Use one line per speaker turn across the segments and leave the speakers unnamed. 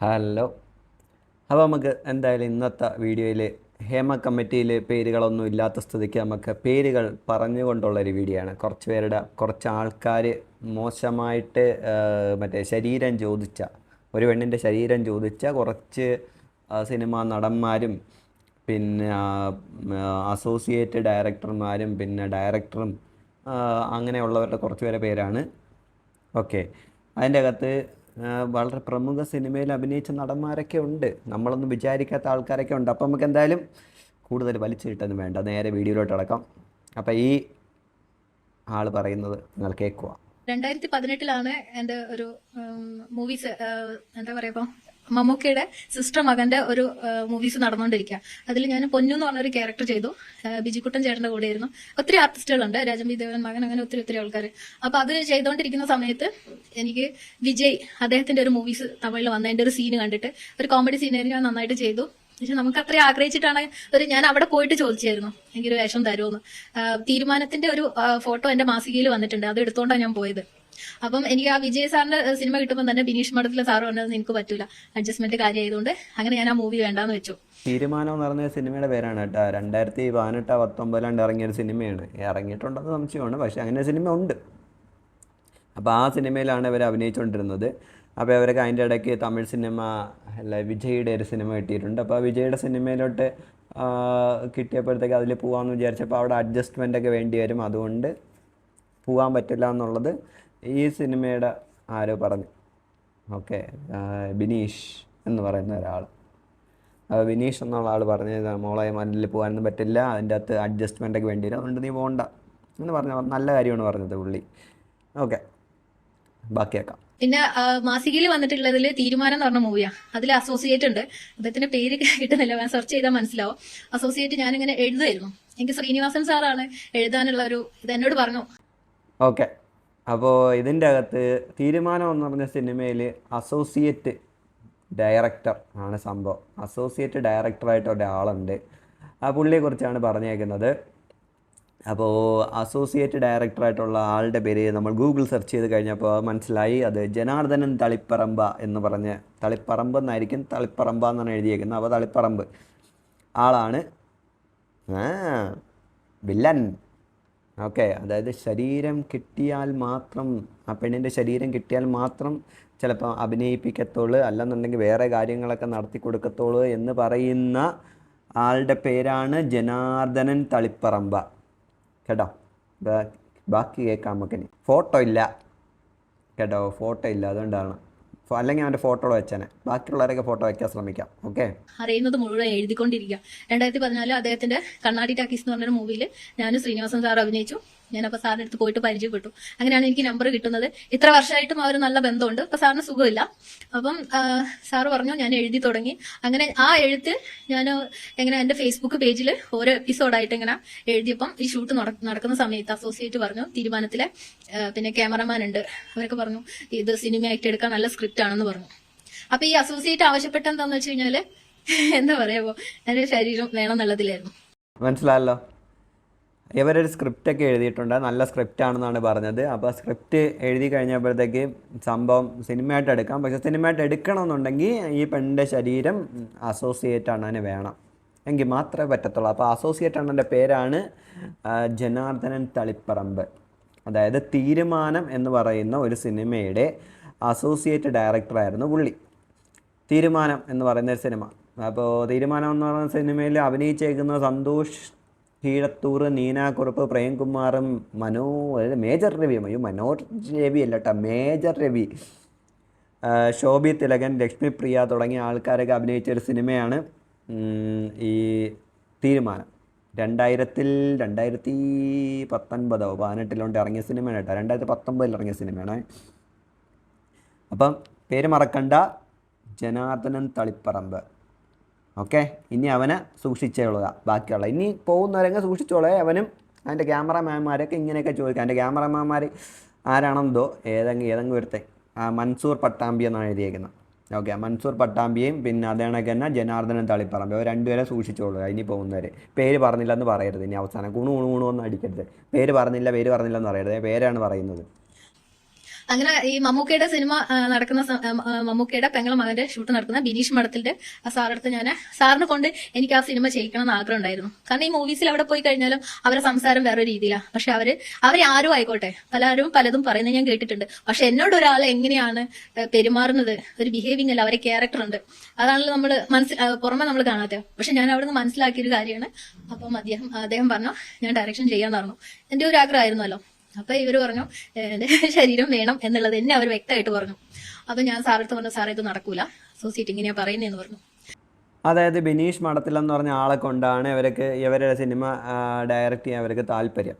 Hello. അപ്പോൾ നമുക്ക് എന്തായാലും ഇന്നത്തെ വീഡിയോയിൽ ഹേമ കമ്മിറ്റിയിൽ പേരുകളൊന്നും ഇല്ലാത്ത സ്ഥിതിക്ക് നമുക്ക് പേരുകൾ പറഞ്ഞുകൊണ്ടുള്ളൊരു വീഡിയോ ആണ് കുറച്ച് പേരുടെ കുറച്ച് ആൾക്കാർ മോശമായിട്ട് മറ്റേ ശരീരം ചോദിച്ച ഒരു പെണ്ണിന്റെ ശരീരം ചോദിച്ച കുറച്ച് സിനിമാ നടന്മാരും പിന്നെ അസോസിയേറ്റ് ഡയറക്ടർമാരും പിന്നെ ഡയറക്ടറും അങ്ങനെയുള്ളവരുടെ കുറച്ച് പേരെ പേരാണ്. ഓക്കെ. അതിന്റെ അകത്ത് വളരെ പ്രമുഖ സിനിമയിൽ അഭിനയിച്ച നടന്മാരൊക്കെ ഉണ്ട്. നമ്മളൊന്നും വിചാരിക്കാത്ത ആൾക്കാരൊക്കെ ഉണ്ട്. അപ്പം നമുക്ക് എന്തായാലും കൂടുതൽ വലിച്ചു കിട്ടൊന്നും വേണ്ട. നേരെ വീഡിയോയിലോട്ട് അടക്കാം അപ്പം ഈ ആൾ പറയുന്നത് നിങ്ങൾ കേൾക്കുക.
രണ്ടായിരത്തി പതിനെട്ടിലാണ് എന്റെ ഒരു മൂവീസ് എന്താ പറയാ ഇപ്പൊ മമ്മൂക്കയുടെ സിസ്റ്റർ മകന്റെ ഒരു മൂവീസ് നടന്നുകൊണ്ടിരിക്കുക അതിൽ ഞാൻ പൊന്നു എന്ന് പറഞ്ഞൊരു ക്യാരക്ടർ ചെയ്തു. ബിജിക്കുട്ടൻ ചേട്ടന്റെ കൂടെ ആയിരുന്നു ഒത്തിരി ആർട്ടിസ്റ്റുകളുണ്ട് രാജംബി ദേവൻ മകൻ അങ്ങനെ ഒത്തിരി ഒത്തിരി ആൾക്കാർ അപ്പൊ അത് ചെയ്തുകൊണ്ടിരിക്കുന്ന സമയത്ത് എനിക്ക് വിജയ് അദ്ദേഹത്തിന്റെ ഒരു മൂവീസ് തമിഴിൽ വന്നതിന്റെ ഒരു സീന് കണ്ടിട്ട് ഒരു കോമഡി സീനായിരുന്നു ഞാൻ നന്നായിട്ട് ചെയ്തു. പക്ഷെ നമുക്ക് അത്രയും ആഗ്രഹിച്ചിട്ടാണ് ഒരു ഞാൻ അവിടെ പോയിട്ട് ചോദിച്ചായിരുന്നു. എനിക്കൊരു വേഷം തരുമെന്ന് തീരുമാനത്തിന്റെ ഒരു ഫോട്ടോ എന്റെ മാസികയിൽ വന്നിട്ടുണ്ട്. അത് എടുത്തോണ്ടാണ് ഞാൻ പോയത്. അപ്പം എനിക്ക് ആ വിജയ് സാറിന്റെ സിനിമ കിട്ടുമ്പോൾ തന്നെ ബിനീഷ് മഠത്തിലെ സാറ് പറഞ്ഞത് എനിക്ക് പറ്റൂല. അഡ്ജസ്റ്റ്മെന്റ് കാര്യമായതുകൊണ്ട് അങ്ങനെ ഞാൻ ആ മൂവി വേണ്ടാന്ന് വെച്ചു.
തീരുമാനം എന്ന് പറഞ്ഞ സിനിമയുടെ പേരാണ് കേട്ടോ രണ്ടായിരത്തി പതിനെട്ട് പത്തൊമ്പതിലാണ്ട് ഇറങ്ങിയൊരു സിനിമയാണ്. ഇറങ്ങിയിട്ടുണ്ടെന്ന് സംശയമാണ് പക്ഷേ അങ്ങനെ സിനിമ ഉണ്ട്. അപ്പോൾ ആ സിനിമയിലാണ് ഇവർ അഭിനയിച്ചുകൊണ്ടിരുന്നത് അപ്പോൾ അവരൊക്കെ അതിന്റെ ഇടയ്ക്ക് തമിഴ് സിനിമ അല്ല വിജയുടെ ഒരു സിനിമ കിട്ടിയിട്ടുണ്ട്. അപ്പോൾ വിജയുടെ സിനിമയിലോട്ട് കിട്ടിയപ്പോഴത്തേക്ക് അതിൽ പോകാമെന്ന് വിചാരിച്ചപ്പോൾ അവിടെ അഡ്ജസ്റ്റ്മെന്റ് ഒക്കെ വേണ്ടി വരും. അതുകൊണ്ട് പോകാൻ പറ്റില്ല എന്നുള്ളത് ഈ സിനിമയുടെ ആരോ പറഞ്ഞു. ഓക്കെ ബിനീഷ് എന്ന് പറയുന്ന ഒരാൾ. അപ്പോൾ വിനീഷ് എന്നുള്ള ആൾ പറഞ്ഞു മോളെ മണ്ണിൽ പോകാനൊന്നും പറ്റില്ല അതിന്റെ അകത്ത് അഡ്ജസ്റ്റ്മെന്റൊക്കെ വേണ്ടി വരും അതുകൊണ്ട് നീ പോകണ്ട എന്ന് പറഞ്ഞ നല്ല കാര്യമാണ് പറഞ്ഞത് പുള്ളി. ഓക്കെ ബാക്കിയാക്കാം
പിന്നെ മാസികയിൽ വന്നിട്ടുള്ളതിൽ തീരുമാനം എന്ന് പറഞ്ഞ മൂവിയാ. അതിൽ അസോസിയേറ്റ് ഉണ്ട്. അദ്ദേഹത്തിന്റെ പേര് കിട്ടുന്നില്ല ഞാൻ സെർച്ച് ചെയ്താൽ മനസ്സിലാവും. അസോസിയേറ്റ് ഞാൻ ഇങ്ങനെ എഴുതുമായിരുന്നു. എനിക്ക് ശ്രീനിവാസൻ സാറാണ് എഴുതാനുള്ള ഒരു ഇത് എന്നോട് പറഞ്ഞു.
ഓക്കെ. അപ്പോൾ ഇതിന്റെ അകത്ത് തീരുമാനം എന്ന് പറഞ്ഞ സിനിമയിൽ അസോസിയേറ്റ് ഡയറക്ടർ ആണ് സംഭവം. അസോസിയേറ്റ് ഡയറക്ടറായിട്ട് ഒരാളുണ്ട് ആ പുള്ളിയെക്കുറിച്ചാണ് പറഞ്ഞേക്കുന്നത്. അപ്പോൾ അസോസിയേറ്റ് ഡയറക്ടറായിട്ടുള്ള ആളുടെ പേര് നമ്മൾ ഗൂഗിൾ സെർച്ച് ചെയ്ത് കഴിഞ്ഞപ്പോൾ മനസ്സിലായി. അത് ജനാർദ്ദനൻ തളിപ്പറമ്പ എന്ന് പറഞ്ഞ് തളിപ്പറമ്പ് എന്നായിരിക്കും. തളിപ്പറമ്പ എന്നാണ് എഴുതിയേക്കുന്നത്. അപ്പോൾ തളിപ്പറമ്പ് ആളാണ്. വില്ലൻ. ഓക്കെ അതായത് ശരീരം കിട്ടിയാൽ മാത്രം ആ പെണ്ണിന്റെ ശരീരം കിട്ടിയാൽ മാത്രം ചിലപ്പോൾ അഭിനയിപ്പിക്കത്തുള്ളൂ അല്ലെന്നുണ്ടെങ്കിൽ വേറെ കാര്യങ്ങളൊക്കെ നടത്തി കൊടുക്കത്തുള്ളൂ എന്ന് പറയുന്ന ആളുടെ പേരാണ് ജനാർദ്ദനൻ തളിപ്പറമ്പ. കേട്ടോ? ബാക്കി കേൾക്കാം നമുക്കിനി ഫോട്ടോ ഇല്ല. കേട്ടോ ഫോട്ടോ ഇല്ല. അതുകൊണ്ടാണ്. അല്ലെങ്കിൽ അവന്റെ ഫോട്ടോ വെച്ചേനെ. ബാക്കിയുള്ളവരൊക്കെ ഫോട്ടോ വയ്ക്കാൻ ശ്രമിക്കാം. ഓക്കെ
അറിയുന്നത് മുഴുവൻ എഴുതിക്കൊണ്ടിരിക്കുക. രണ്ടായിരത്തി പതിനാല് അദ്ദേഹത്തിന്റെ കണ്ണാടി ടാക്കീസ് എന്ന് പറഞ്ഞൊരു മൂവിയിൽ ഞാൻ ശ്രീനിവാസൻ സാർ അഭിനയിച്ചു. ഞാൻ അപ്പൊ സാറിന്റെ അടുത്ത് പോയിട്ട് പരിചയപ്പെട്ടു. അങ്ങനെയാണ് എനിക്ക് നമ്പർ കിട്ടുന്നത്. ഇത്ര വർഷമായിട്ടും അവർ നല്ല ബന്ധമുണ്ട്. അപ്പൊ സാറിന് സുഖമില്ല. അപ്പം സാറ് പറഞ്ഞു ഞാൻ എഴുതി തുടങ്ങി. അങ്ങനെ ആ എഴുത്ത് ഞാൻ എങ്ങനെ എന്റെ ഫേസ്ബുക്ക് പേജിൽ ഓരോ എപ്പിസോഡായിട്ട് ഇങ്ങനെ എഴുതിയപ്പം ഈ ഷൂട്ട് നടക്കുന്ന സമയത്ത് അസോസിയേറ്റ് പറഞ്ഞു തീരുമാനത്തിലെ പിന്നെ ക്യാമറമാൻ ഉണ്ട്. അവരൊക്കെ പറഞ്ഞു ഇത് സിനിമയായിട്ട് എടുക്കാൻ നല്ല സ്ക്രിപ്റ്റ് ആണെന്ന് പറഞ്ഞു. അപ്പൊ ഈ അസോസിയേറ്റ് ആവശ്യപ്പെട്ട എന്താന്ന് വെച്ച് കഴിഞ്ഞാൽ എന്താ പറയാ എന്റെ ശരീരം വേണം എന്നുള്ളതിലായിരുന്നു.
മനസ്സിലായല്ലോ. ഇവരൊരു സ്ക്രിപ്റ്റൊക്കെ എഴുതിയിട്ടുണ്ട്. നല്ല സ്ക്രിപ്റ്റ് ആണെന്നാണ് പറഞ്ഞത്. അപ്പോൾ സ്ക്രിപ്റ്റ് എഴുതി കഴിഞ്ഞപ്പോഴത്തേക്ക് സംഭവം സിനിമയായിട്ട് എടുക്കാം. പക്ഷേ സിനിമയായിട്ട് എടുക്കണമെന്നുണ്ടെങ്കിൽ ഈ പെണ്ണിന്റെ ശരീരം അസോസിയേറ്റ് അണ്ണന് വേണം. എങ്കിൽ മാത്രമേ പറ്റത്തുള്ളൂ. അപ്പോൾ അസോസിയേറ്റ് അണ്ണന്റെ പേരാണ് ജനാർദ്ദനൻ തളിപ്പറമ്പ്. അതായത് തീരുമാനം എന്ന് പറയുന്ന ഒരു സിനിമയുടെ അസോസിയേറ്റ് ഡയറക്ടറായിരുന്നു പുള്ളി. തീരുമാനം എന്ന് പറയുന്ന ഒരു സിനിമ. അപ്പോൾ തീരുമാനം എന്ന് പറയുന്ന സിനിമയിൽ അഭിനയിച്ചേക്കുന്ന സന്തോഷ് കീഴത്തൂർ നീനാക്കുറുപ്പ് പ്രേംകുമാറും മനോ മേജർ രവി അയ്യോ മനോജ് രവി അല്ല കേട്ടോ മേജർ രവി. ശോഭി തിലകൻ ലക്ഷ്മിപ്രിയ തുടങ്ങിയ ആൾക്കാരൊക്കെ അഭിനയിച്ച ഒരു സിനിമയാണ് ഈ തീരുമാനം. രണ്ടായിരത്തിൽ രണ്ടായിരത്തി പത്തൊൻപതോ പതിനെട്ടിലോണ്ട് ഇറങ്ങിയ സിനിമയാണ് കേട്ടോ രണ്ടായിരത്തി പത്തൊമ്പതിൽ ഇറങ്ങിയ സിനിമയാണ്. അപ്പം പേര് മറക്കണ്ട ജനാർദ്ദനൻ തളിപ്പറമ്പ്. ഓക്കെ? ഇനി അവനെ സൂക്ഷിച്ചോളുക ബാക്കിയുള്ള. ഇനി പോകുന്നവരെങ്കിൽ സൂക്ഷിച്ചോളെ. അവനും അതിന്റെ ക്യാമറമാന്മാരൊക്കെ ഇങ്ങനെയൊക്കെ ചോദിക്കുക അതിന്റെ ക്യാമറമാന്മാർ ആരാണെന്തോ? ഏതെങ്കിലും ഏതെങ്കിലും ഒരുത്തെ മൻസൂർ പട്ടാമ്പി എന്നാണ് എഴുതിയേക്കുന്നത്. ഓക്കെ മൻസൂർ പട്ടാമ്പിയും പിന്നെ അതേണക്ക് തന്നെ ജനാർദ്ദനൻ തളിപ്പറമ്പ്. അവർ രണ്ടുപേരെ സൂക്ഷിച്ചോളുക ഇനി പോകുന്നവർ പേര് പറഞ്ഞില്ല എന്ന് പറയരുത്. ഇനി അവസാനം കുണു കുണു കുണു ഒന്നും അടിക്കരുത്. പേര് പറഞ്ഞില്ല പേര് പറഞ്ഞില്ല എന്ന് പറയരുത്. പേരാണ് പറയുന്നത്.
അങ്ങനെ ഈ മമ്മൂക്കയുടെ സിനിമ നടക്കുന്ന മമ്മൂക്കയുടെ പെങ്ങള മകന്റെ ഷൂട്ട് നടക്കുന്ന ബിനീഷ് മഠത്തിന്റെ സാറടുത്ത് ഞാൻ സാറിനെ കൊണ്ട് എനിക്ക് ആ സിനിമ ചെയ്യിക്കണം എന്ന് ആഗ്രഹം ഉണ്ടായിരുന്നു. കാരണം ഈ മൂവീസിൽ അവിടെ പോയി കഴിഞ്ഞാലും അവരെ സംസാരം വേറെ രീതിയിലാണ് പക്ഷെ അവർ അവരെ ആരും ആയിക്കോട്ടെ പലരും പലതും പറയുന്നത് ഞാൻ കേട്ടിട്ടുണ്ട്. പക്ഷെ എന്നോട് ഒരാൾ എങ്ങനെയാണ് പെരുമാറുന്നത് ഒരു ബിഹേവിംഗ് അല്ല അവരെ ക്യാരക്ടർ ഉണ്ട്. അതാണല്ലോ നമ്മൾ മനസ്സിൽ പുറമെ നമ്മൾ കാണാത്ത. പക്ഷെ ഞാൻ അവിടെ നിന്ന് മനസ്സിലാക്കിയൊരു കാര്യമാണ്. അപ്പം അദ്ദേഹം അദ്ദേഹം പറഞ്ഞു ഞാൻ ഡയറക്ഷൻ ചെയ്യാൻ പറഞ്ഞു. എന്റെ ഒരു ആഗ്രഹമായിരുന്നല്ലോ. അപ്പൊ ഇവർ പറഞ്ഞു ശരീരം വേണം എന്നുള്ളത് എന്നെ അവർ വ്യക്തമായിട്ട് പറഞ്ഞു. അപ്പൊ ഞാൻ സാറെടുത്ത് പറഞ്ഞു സാറേ ഇത് നടക്കൂല. അസോസിയേറ്റ് ഇങ്ങനെയാ പറയുന്നതെന്ന് പറഞ്ഞു.
അതായത് ബിനീഷ് മഠത്തിൽ എന്ന് പറഞ്ഞ ആളെ കൊണ്ടാണ് ഇവർക്ക് ഇവരുടെ സിനിമ ഡയറക്റ്റ് ചെയ്യാൻ അവർക്ക് താല്പര്യം.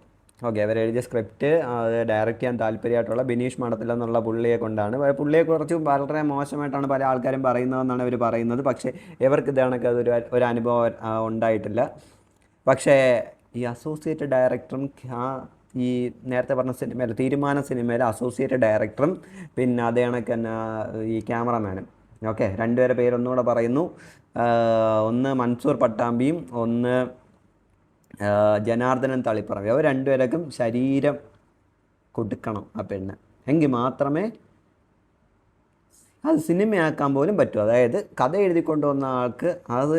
ഓക്കെ അവർ എഴുതിയ സ്ക്രിപ്റ്റ് അത് ഡയറക്റ്റ് ചെയ്യാൻ താല്പര്യമായിട്ടുള്ള ബിനീഷ് മഠത്തിൽ എന്നുള്ള പുള്ളിയെ കൊണ്ടാണ്. പുള്ളിയെ കുറിച്ച് വളരെ മോശമായിട്ടാണ് പല ആൾക്കാരും പറയുന്നതെന്നാണ് ഇവർ പറയുന്നത്. പക്ഷേ ഇവർക്ക് ഇതാണൊക്കെ അതൊരു ഒരു അനുഭവം ഉണ്ടായിട്ടില്ല. പക്ഷേ ഈ അസോസിയേറ്റ് ഡയറക്ടറും ആ ഈ നേരത്തെ പറഞ്ഞ സിനിമയിൽ തീരുമാന സിനിമയിലെ അസോസിയേറ്റ് ഡയറക്ടറും പിന്നെ അതേ കണക്ക് തന്നെ ഈ ക്യാമറമാനും ഓക്കെ രണ്ടുപേരെ പേരൊന്നുകൂടെ പറയുന്നു. ഒന്ന് മൻസൂർ പട്ടാമ്പിയും ഒന്ന് ജനാർദ്ദനൻ തളിപ്പറമ്പി അവർ രണ്ടുപേർക്കും ശരീരം കൊടുക്കണം ആ പെണ്ണ്. എങ്കിൽ മാത്രമേ അത് സിനിമയാക്കാൻ പോലും പറ്റും. അതായത് കഥ എഴുതി കൊണ്ടുവന്ന ആൾക്ക് അത്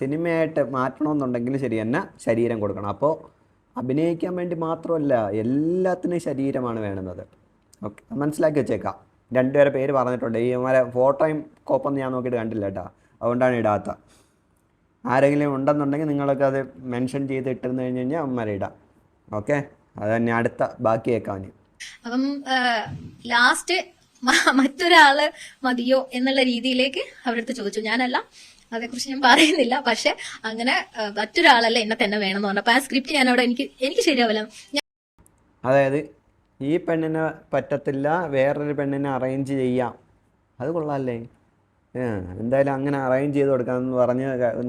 സിനിമയായിട്ട് മാറ്റണമെന്നുണ്ടെങ്കിൽ ശരി തന്നെ ശരീരം കൊടുക്കണം. അപ്പോൾ അഭിനയിക്കാൻ വേണ്ടി മാത്രമല്ല എല്ലാത്തിനും ശരീരമാണ് വേണ്ടുന്നത്. ഓക്കെ മനസ്സിലാക്കി വെച്ചേക്കാം. രണ്ടുപേരെ പേര് പറഞ്ഞിട്ടുണ്ട്. ഈ മാരെ ഫോട്ടോയും കോപ്പൊന്നും ഞാൻ നോക്കിയിട്ട് കണ്ടില്ല കേട്ടോ. അതുകൊണ്ടാണ് ഇടാത്ത ആരെങ്കിലും ഉണ്ടെന്നുണ്ടെങ്കിൽ നിങ്ങളൊക്കെ അത് മെൻഷൻ ചെയ്ത് ഇട്ടിരുന്നു കഴിഞ്ഞ് കഴിഞ്ഞാൽ അമ്മമാരെ ഇടാം. ഓക്കെ അത് തന്നെ അടുത്ത ബാക്കി കേൾക്കാൻ
അപ്പം ലാസ്റ്റ് മറ്റൊരാൾ മതിയോ എന്നുള്ള രീതിയിലേക്ക് അവരടുത്ത് ചോദിച്ചു. ഞാനല്ല. അതേക്കുറിച്ച് ഞാൻ പറയുന്നില്ല. പക്ഷെ അങ്ങനെ മറ്റൊരാളല്ല എന്നെ തന്നെ വേണമെന്ന് പറഞ്ഞു. അപ്പൊ ആ സ്ക്രിപ്റ്റ് ഞാൻ അവിടെ എനിക്ക് എനിക്ക് ശരിയാവില്ല.
അതായത് ഈ പെണ്ണിനെ പറ്റത്തില്ല വേറൊരു പെണ്ണിനെ അറേഞ്ച് ചെയ്യാം. അത് കൊള്ളാമല്ലേ എന്തായാലും അങ്ങനെ അറേഞ്ച് ചെയ്ത് കൊടുക്കാമെന്ന് പറഞ്ഞ്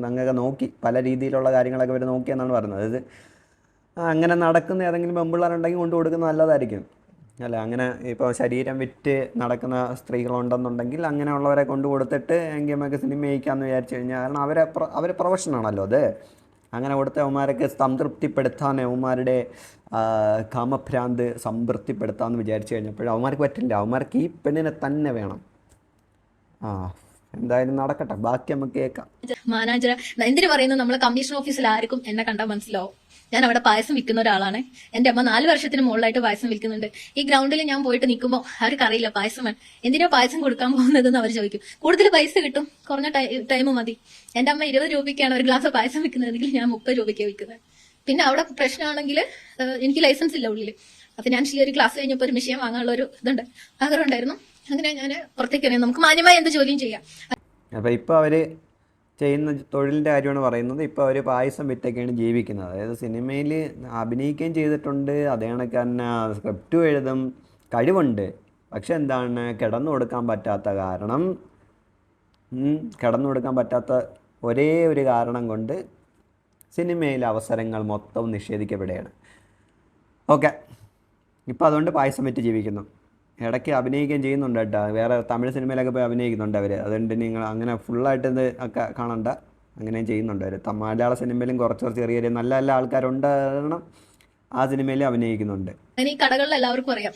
അങ്ങനെയൊക്കെ നോക്കി പല രീതിയിലുള്ള കാര്യങ്ങളൊക്കെ ഇവർ നോക്കിയെന്നാണ് പറയുന്നത് അതായത് അങ്ങനെ നടക്കുന്ന ഏതെങ്കിലും പെമ്പിള്ളേരുണ്ടെങ്കിൽ കൊണ്ടു കൊടുക്കുന്നത് നല്ലതായിരിക്കും. അല്ല അങ്ങനെ ഇപ്പോൾ ശരീരം വിറ്റ് നടക്കുന്ന സ്ത്രീകളുണ്ടെന്നുണ്ടെങ്കിൽ അങ്ങനെയുള്ളവരെ കൊണ്ടു കൊടുത്തിട്ട് എങ്കിൽ നമുക്ക് സിനിമ ചെയ്യിക്കാമെന്ന് വിചാരിച്ചു കഴിഞ്ഞാൽ കാരണം അവരെ അവർ പ്രൊഫഷനാണല്ലോ അത്. അങ്ങനെ കൊടുത്ത അവന്മാരൊക്കെ സംതൃപ്തിപ്പെടുത്താൻ അവന്മാരുടെ കാമഭ്രാന്ത് സംതൃപ്തിപ്പെടുത്താമെന്ന് വിചാരിച്ചു കഴിഞ്ഞപ്പോൾ അവന്മാർക്ക് പറ്റില്ല. അവന്മാർക്ക് ഈ പെണ്ണിനെ തന്നെ വേണം. ആ എന്തായാലും നടക്കട്ടെ. ബാക്കി നമുക്ക് കേൾക്കാം.
മാനാജർ എന്തിനു പറയുന്നു നമ്മളെ കമ്മീഷൻ ഓഫീസിൽ ആർക്കും എന്നെ കണ്ടാൽ മനസ്സിലാവും? ഞാൻ അവിടെ പായസം വിൽക്കുന്ന ഒരാളാണ്. എന്റെ അമ്മ നാല് വർഷത്തിന് മുകളിലായിട്ട് പായസം വിൽക്കുന്നുണ്ട്. ഈ ഗ്രൗണ്ടിൽ ഞാൻ പോയിട്ട് നിൽക്കുമ്പോൾ അവർക്ക് അറിയില്ല പായസം വേണം. എന്തിനാ പായസം കൊടുക്കാൻ പോകുന്നതെന്ന് അവർ ചോദിക്കും. കൂടുതൽ പൈസ കിട്ടും. കുറഞ്ഞ ടൈം മതി. എന്റെ അമ്മ ഇരുപത് രൂപയ്ക്കാണ് ഒരു ഗ്ലാസ് പായസം വിൽക്കുന്നതെങ്കിൽ ഞാൻ മുപ്പത് രൂപയ്ക്ക് വിൽക്കുന്നത്. പിന്നെ അവിടെ പ്രശ്നമാണെങ്കിൽ എനിക്ക് ലൈസൻസ് ഇല്ല ഉള്ളിൽ അപ്പൊ ഞാൻ ഈ ഒരു ക്ലാസ് കഴിഞ്ഞപ്പോൾ ഒരു മെഷീൻ വാങ്ങാനുള്ള ഒരു ഇതുണ്ട്. ആഗ്രഹം ഉണ്ടായിരുന്നു. അങ്ങനെ ഞാൻ പുറത്തേക്ക് ഇറങ്ങി നമുക്ക് മാന്യമായി എന്ത് ജോലിയും ചെയ്യാം.
അപ്പോൾ ഇപ്പോൾ അവർ ചെയ്യുന്ന തൊഴിലിന്റെ കാര്യമാണ് പറയുന്നത്. ഇപ്പോൾ അവർ പായസം വിറ്റൊക്കെയാണ് ജീവിക്കുന്നത്. അതായത് സിനിമയിൽ അഭിനയിക്കുകയും ചെയ്തിട്ടുണ്ട്. അതേ തന്നെ സ്ക്രിപ്റ്റും എഴുതും. കഴിവുണ്ട്. പക്ഷെ എന്താണ്? കിടന്നു കൊടുക്കാൻ പറ്റാത്ത കാരണം കിടന്നു കൊടുക്കാൻ പറ്റാത്ത ഒരേ ഒരു കാരണം കൊണ്ട് സിനിമയിലെ അവസരങ്ങൾ മൊത്തം നിഷേധിക്കപ്പെടുകയാണ്. ഓക്കെ. ഇപ്പോൾ അതുകൊണ്ട് പായസം വിറ്റ് ജീവിക്കുന്നു. ഇടയ്ക്ക് അഭിനയിക്കുകയും ചെയ്യുന്നുണ്ട് കേട്ടോ. വേറെ തമിഴ് സിനിമയിലൊക്കെ പോയി അഭിനയിക്കുന്നുണ്ട് അവർ അതുകൊണ്ട് നിങ്ങൾ അങ്ങനെ ഫുള്ളായിട്ട് ഇത് ഒക്കെ കാണണ്ട. അങ്ങനെയും ചെയ്യുന്നുണ്ട് അവർ മലയാള സിനിമയിലും കുറച്ച് ചെറിയ ചെറിയ നല്ല നല്ല ആൾക്കാരുണ്ട് കാരണം ആ സിനിമയിലും അഭിനയിക്കുന്നുണ്ട്.
അങ്ങനെ ഈ കടകളിൽ എല്ലാവർക്കും അറിയാം.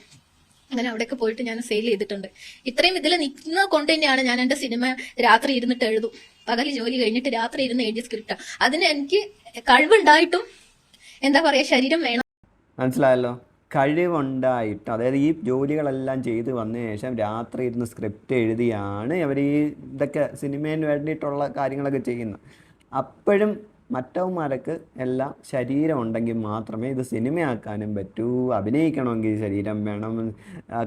അങ്ങനെ അവിടെയൊക്കെ പോയിട്ട് ഞാൻ സെയിൽ ചെയ്തിട്ടുണ്ട്. ഇത്രയും ഇതിൽ നിൽക്കുന്ന കൊണ്ട് തന്നെയാണ് ഞാൻ എന്റെ സിനിമ രാത്രി ഇരുന്നിട്ട് എഴുതും. പകൽ ജോലി കഴിഞ്ഞിട്ട് രാത്രി ഇരുന്ന് എഴുതിയ സ്ക്രിപ്റ്റ് അതിന് എനിക്ക് കഴിവുണ്ടായിട്ടും എന്താ പറയാ ശരീരം വേണം.
മനസ്സിലായല്ലോ? കഴിവുണ്ടായിട്ട് അതായത് ഈ ജോലികളെല്ലാം ചെയ്ത് വന്നതിന് ശേഷം രാത്രി ഇരുന്ന് സ്ക്രിപ്റ്റ് എഴുതിയാണ് അവർ ഈ ഇതൊക്കെ സിനിമയിൽ വേണ്ടിയിട്ടുള്ള കാര്യങ്ങളൊക്കെ ചെയ്യുന്നത്. അപ്പോഴും മറ്റവന്മാരൊക്കെ എല്ലാം ശരീരം ഉണ്ടെങ്കിൽ മാത്രമേ ഇത് സിനിമയാക്കാനും പറ്റൂ. അഭിനയിക്കണമെങ്കിൽ ശരീരം വേണം.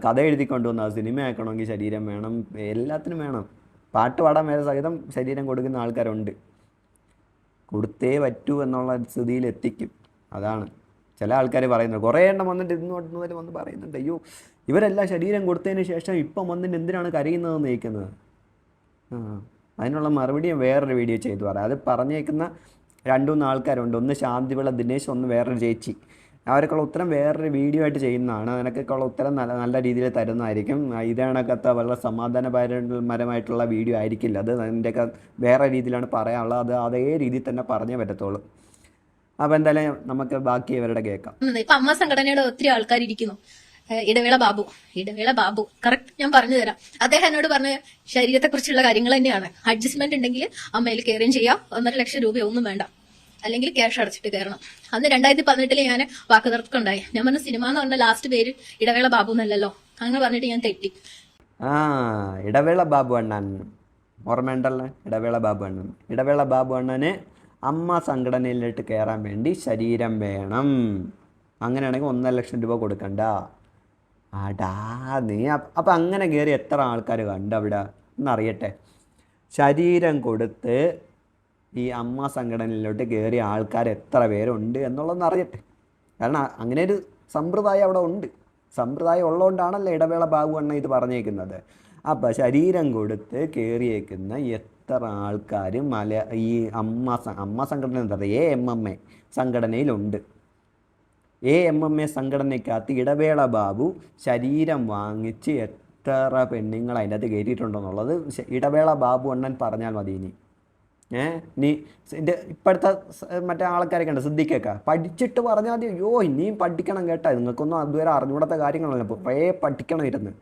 കഥ എഴുതി കൊണ്ടുവന്ന അത് സിനിമയാക്കണമെങ്കിൽ ശരീരം വേണം. എല്ലാത്തിനും വേണം. പാട്ട് പാടാൻ വരെ സഹിതം ശരീരം കൊടുക്കുന്ന ആൾക്കാരുണ്ട്. കൊടുത്തേ പറ്റൂ എന്നുള്ള സ്ഥിതിയിൽ എത്തിക്കും അതാണ്. ചില ആൾക്കാർ പറയുന്നുണ്ട് കുറേ എണ്ണം വന്നിട്ട് ഇന്ന് മുതൽ വന്ന് പറയുന്നുണ്ട്. അയ്യോ ഇവരെല്ലാം ശരീരം കൊടുത്തതിന് ശേഷം ഇപ്പം വന്നിട്ട് എന്തിനാണ് കരയുന്നതെന്ന് ചോദിക്കുന്നത്? അതിനുള്ള മറുപടിയും വേറൊരു വീഡിയോ ചെയ്തു. പറയാം അത് പറഞ്ഞേക്കുന്ന രണ്ടു മൂന്ന് ആൾക്കാരുണ്ട്. ഒന്ന് ശാന്തിവിള ദിനേശ് ഒന്ന് വേറൊരു ചേച്ചി. അവർക്കുള്ള ഉത്തരം വേറൊരു വീഡിയോ ആയിട്ട് ചെയ്യുന്നതാണ്. അതിനൊക്കെയുള്ള ഉത്തരം നല്ല നല്ല രീതിയിൽ തരുന്നതായിരിക്കും. ഇതാണ് ഇതേണക്കത്തെ വളരെ സമാധാനപരമായിട്ടുള്ള വീഡിയോ ആയിരിക്കില്ല. അത് അതിന്റെയൊക്കെ വേറെ രീതിയിലാണ് പറയാനുള്ളത്. അത് അതേ രീതിയിൽ തന്നെ പറഞ്ഞേ പറ്റത്തുള്ളൂ. അപ്പോൾ എന്തായാലും നമുക്ക് ബാക്കി ഇവരുടെ കേൾക്കാം.
ഇപ്പൊ അമ്മ സംഘടനയുടെ ഒത്തിരി ആൾക്കാർ ഇരിക്കുന്നു ഇടവേള ബാബു ഇടവേള ബാബു. കറക്റ്റ് ഞാൻ പറഞ്ഞു തരാം. അദ്ദേഹം എന്നോട് പറഞ്ഞ ശരീരത്തെ കുറിച്ചുള്ള കാര്യങ്ങൾ തന്നെയാണ്. അഡ്ജസ്റ്റ്മെന്റ് ഉണ്ടെങ്കിൽ അമ്മയിൽ കയറുകയും ചെയ്യാം. ഒന്നര ലക്ഷം രൂപ ഒന്നും വേണ്ട. അല്ലെങ്കിൽ ക്യാഷ് അടച്ചിട്ട് കയറണം. അന്ന് രണ്ടായിരത്തി പതിനെട്ടിൽ ഞാൻ വാക്കുതർക്കം ഉണ്ടായി ഞാൻ പറഞ്ഞ സിനിമ എന്ന് പറഞ്ഞ ലാസ്റ്റ് പേര് ഇടവേള ബാബു എന്നല്ലല്ലോ. അങ്ങനെ പറഞ്ഞിട്ട് ഞാൻ തെറ്റി.
ആ ഇടവേള ബാബു അണ്ണൻ. ഓർമ്മയുണ്ടല്ലോ? ഇടവേള ബാബു അണ്ണൻ. ഇടവേള ബാബു അണ്ണന് അമ്മ സംഘടനയിലോട്ട് കയറാൻ വേണ്ടി ശരീരം വേണം. അങ്ങനെയാണെങ്കിൽ ഒന്നര ലക്ഷം രൂപ കൊടുക്കണ്ട. ആടാ നീ അപ്പം അങ്ങനെ കയറി എത്ര ആൾക്കാർ കണ്ട അവിടെ? എന്നറിയട്ടെ ശരീരം കൊടുത്ത് ഈ അമ്മ സംഘടനയിലോട്ട് കയറിയ ആൾക്കാർ എത്ര പേരുണ്ട് എന്നുള്ളതെന്ന് അറിയട്ടെ. കാരണം അങ്ങനെ ഒരു സമ്പ്രദായം അവിടെ ഉണ്ട്. സമ്പ്രദായം ഉള്ളതുകൊണ്ടാണല്ലോ ഇടവേള ബാബു അണ്ണ ഇത് പറഞ്ഞേക്കുന്നത്. അപ്പം ശരീരം കൊടുത്ത് കയറിയേക്കുന്ന എത്ര ആൾക്കാർ മല ഈ അമ്മ അമ്മ സംഘടന എന്താ പറയുക? എ എം എം എ സംഘടനയിലുണ്ട്. എ എം എം എ സംഘടനയ്ക്കകത്ത് ഇടവേള ബാബു ശരീരം വാങ്ങിച്ച് എത്ര പെണ്ണുങ്ങൾ അതിന്റെ അകത്ത് കയറ്റിയിട്ടുണ്ടെന്നുള്ളത് ഇടവേള ബാബു അണ്ണൻ പറഞ്ഞാൽ മതി ഇനി. ഏ? നീ ഇപ്പോഴത്തെ മറ്റേ ആൾക്കാരൊക്കെ ഉണ്ട് സിദ്ധിക്കൊക്കെ പഠിച്ചിട്ട് പറഞ്ഞാൽ മതി. അയ്യോ ഇനിയും പഠിക്കണം കേട്ടോ. നിങ്ങൾക്കൊന്നും അതുവരെ അറിഞ്ഞൂടാത്ത കാര്യങ്ങളല്ല? കുറേ പഠിക്കണം ഇരുന്ന്.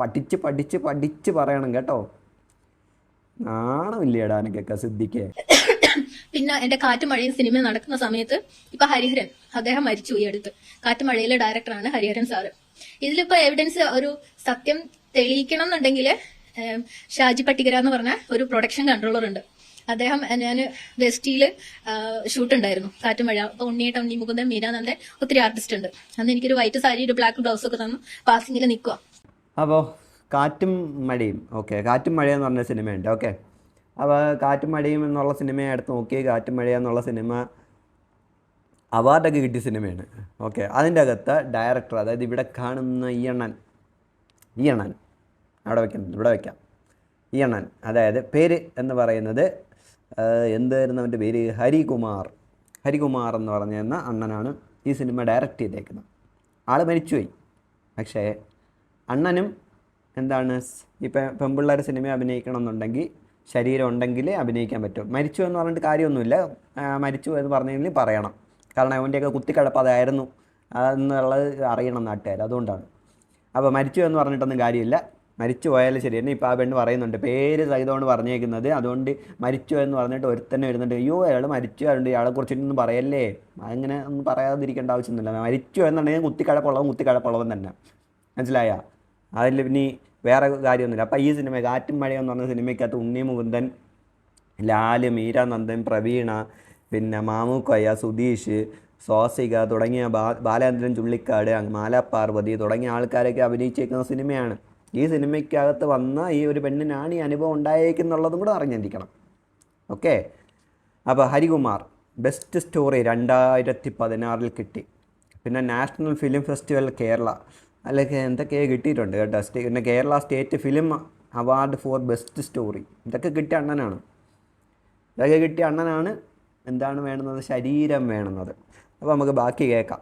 പഠിച്ച് പഠിച്ച് പഠിച്ച് പറയണം കേട്ടോ. നാണമില്ലേടാ എനിക്കൊക്കെ സിദ്ധിക്കേ.
പിന്നെ എന്റെ കാറ്റുമഴയും സിനിമ നടക്കുന്ന സമയത്ത് ഇപ്പൊ ഹരിഹരൻ അദ്ദേഹം മരിച്ചു ഈ അടുത്ത്. കാറ്റുമഴയിലെ ഡയറക്ടറാണ് ഹരിഹരൻ സാറ്. ഇതിലിപ്പോ എവിഡൻസ് ഒരു സത്യം തെളിയിക്കണം എന്നുണ്ടെങ്കിൽ ഷാജി പട്ടികര എന്ന് പറഞ്ഞ ഒരു പ്രൊഡക്ഷൻ കൺട്രോളർ ഉണ്ട്. അദ്ദേഹം ഞാൻ വെസ്റ്റിയിൽ ഷൂട്ട് ഉണ്ടായിരുന്നു കാറ്റുമഴ. അപ്പൊ ഉണ്ണിയേട്ട ഉണ്ണി മുകുന്ദൻ മീരാനന്ദൻ ഒത്തിരി ആർട്ടിസ്റ്റ് ഉണ്ട്. അന്ന് എനിക്കൊരു വൈറ്റ് സാരി ഒരു ബ്ലാക്ക് ബ്ലൗസ് ഒക്കെ തന്നു. പാസിംഗിൽ നിൽക്കുക
അപ്പോൾ കാറ്റും മഴയും. ഓക്കെ കാറ്റും മഴയും എന്ന് പറഞ്ഞ സിനിമയുണ്ട്. ഓക്കെ അപ്പോൾ കാറ്റും മഴയും എന്നുള്ള സിനിമയെ എടുത്ത് നോക്കി. കാറ്റും മഴ എന്നുള്ള സിനിമ അവാർഡൊക്കെ കിട്ടിയ സിനിമയാണ്. ഓക്കെ അതിന്റെ അകത്ത് ഡയറക്ടർ അതായത് ഇവിടെ കാണുന്ന ഈ അണ്ണൻ ഈ അണ്ണൻ അവിടെ വെക്കാം ഇവിടെ വയ്ക്കാം ഈ അണ്ണൻ അതായത് പേര് എന്ന് പറയുന്നത് എന്തായിരുന്നു അവന്റെ പേര്? ഹരികുമാർ. ഹരികുമാർ എന്ന് പറഞ്ഞിരുന്ന അണ്ണനാണ് ഈ സിനിമ ഡയറക്റ്റ് ചെയ്തേക്കുന്നത്. ആൾ മരിച്ചുപോയി. പക്ഷേ അണ്ണനും എന്താണ്? ഇപ്പം പെൺപിള്ളേർ സിനിമ അഭിനയിക്കണം എന്നുണ്ടെങ്കിൽ ശരീരം ഉണ്ടെങ്കിൽ അഭിനയിക്കാൻ പറ്റും. മരിച്ചു എന്ന് പറഞ്ഞിട്ട് കാര്യമൊന്നുമില്ല. മരിച്ചു എന്ന് പറഞ്ഞെങ്കിൽ പറയണം. കാരണം അവന്റെയൊക്കെ കുത്തിക്കടപ്പ് അതായിരുന്നു. എന്നുള്ളത് അറിയണം നാട്ടുകാർ. അതുകൊണ്ടാണ്. അപ്പോൾ മരിച്ചു എന്ന് പറഞ്ഞിട്ടൊന്നും കാര്യമില്ല. മരിച്ചു പോയാലും ശരി. തന്നെ ഇപ്പോൾ ആ പെണ്ണ് പറയുന്നുണ്ട്. പേര് സഹിതമാണ് പറഞ്ഞേക്കുന്നത്. അതുകൊണ്ട് മരിച്ചു എന്ന് പറഞ്ഞിട്ട് ഒരുത്തന്നെ വരുന്നുണ്ട്. അയ്യോ അയാൾ മരിച്ചു അതുകൊണ്ട് ഇയാളെ കുറിച്ചിട്ടൊന്നും പറയല്ലേ? അങ്ങനെ ഒന്നും പറയാതിരിക്കേണ്ട ആവശ്യമൊന്നുമില്ല. മരിച്ചു എന്നുണ്ടെങ്കിൽ കുത്തിക്കഴപ്പുള്ളവൻ കുത്തിക്കഴപ്പുള്ളവൻ തന്നെ. മനസ്സിലായ? അതിൽ ഇനി വേറെ കാര്യമൊന്നുമില്ല. അപ്പോൾ ഈ സിനിമ കാറ്റും മഴയെന്ന് പറഞ്ഞ സിനിമയ്ക്കകത്ത് ഉണ്ണി മുകുന്ദൻ ലാൽ മീരാനന്ദൻ പ്രവീണ പിന്നെ മാമുക്കയ്യ സുധീഷ് സ്വാസിക തുടങ്ങിയ ബാ ബാലേന്ദ്രൻ ചുള്ളിക്കാട് മാലാപാർവതി തുടങ്ങിയ ആൾക്കാരൊക്കെ അഭിനയിച്ചേക്കുന്ന സിനിമയാണ്. ഈ സിനിമയ്ക്കകത്ത് വന്ന ഈ ഒരു പെണ്ണിനാണ് ഈ അനുഭവം ഉണ്ടായേക്കുന്നുള്ളതും കൂടെ അറിഞ്ഞിരിക്കണം. ഓക്കെ? അപ്പോൾ ഹരികുമാർ ബെസ്റ്റ് സ്റ്റോറി രണ്ടായിരത്തി പതിനാറിൽ കിട്ടി. പിന്നെ നാഷണൽ ഫിലിം ഫെസ്റ്റിവൽ കേരള. അല്ലെങ്കിൽ എന്തൊക്കെയോ കിട്ടിയിട്ടുണ്ട് കേട്ടോ സ്റ്റേ പിന്നെ Kerala state film award for best story. ഇതൊക്കെ കിട്ടിയ അണ്ണനാണ്. ഇതൊക്കെ കിട്ടിയ അണ്ണനാണ് എന്താണ് വേണ്ടുന്നത്? ശരീരം വേണമെന്നത് അപ്പോൾ നമുക്ക് ബാക്കി കേൾക്കാം.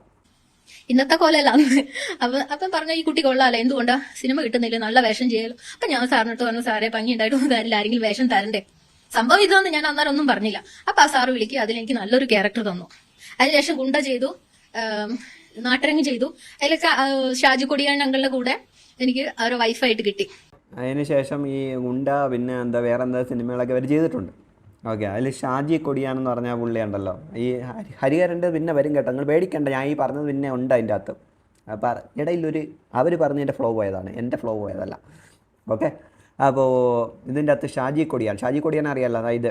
ഇന്നത്തെ കോലല്ല അന്ന് അപ്പൊ അപ്പം പറഞ്ഞ ഈ കുട്ടി കൊള്ളാലോ? എന്തുകൊണ്ടാ? സിനിമ കിട്ടുന്നില്ല. നല്ല വേഷം ചെയ്യലോ? അപ്പൊ ഞാൻ സാറിനോട്ട് പറഞ്ഞു സാറേ ഭംഗി ഉണ്ടായിട്ടൊന്നും തരില്ല ആരെങ്കിലും വേഷം തരണ്ടേ? സംഭവം ഇതൊന്നും ഞാൻ അന്നേരം ഒന്നും പറഞ്ഞില്ല. അപ്പൊ ആ സാറ് വിളിക്കുക അതിലെനിക്ക് നല്ലൊരു ക്യാരക്ടർ തന്നു. അതിനുശേഷം ഗുണ്ട ചെയ്തു. നാട്ടരങ്ങ് ചെയ്തു. അതിലൊക്കെ ഷാജി കൊടിയാൻ അങ്കളുടെ കൂടെ എനിക്ക് ഒരു വൈഫായിട്ട് കിട്ടി.
അതിനുശേഷം ഈ ഉണ്ട പിന്നെ എന്താ വേറെ എന്താ സിനിമകളൊക്കെ അവർ ചെയ്തിട്ടുണ്ട്. ഓക്കെ അതിൽ ഷാജി കൊടിയാണെന്ന് പറഞ്ഞ പുള്ളിയുണ്ടല്ലോ ഈ ഹരി- ഹരിഹരന്റെ പിന്നെ വരും കേട്ടോ. നിങ്ങൾ പേടിക്കണ്ട ഞാൻ ഈ പറഞ്ഞത് പിന്നെ ഉണ്ട് അതിന്റെ അകത്ത്. അപ്പം ഇടയിലൊരു അവർ പറഞ്ഞതിന്റെ ഫ്ലോ പോയതാണ്. എന്റെ ഫ്ലോ പോയതല്ല. ഓക്കെ അപ്പോൾ ഇതിന്റെ അകത്ത് ഷാജി കൊടിയാൻ ഷാജി കൊടിയാൻ അറിയാലോ? അതായത്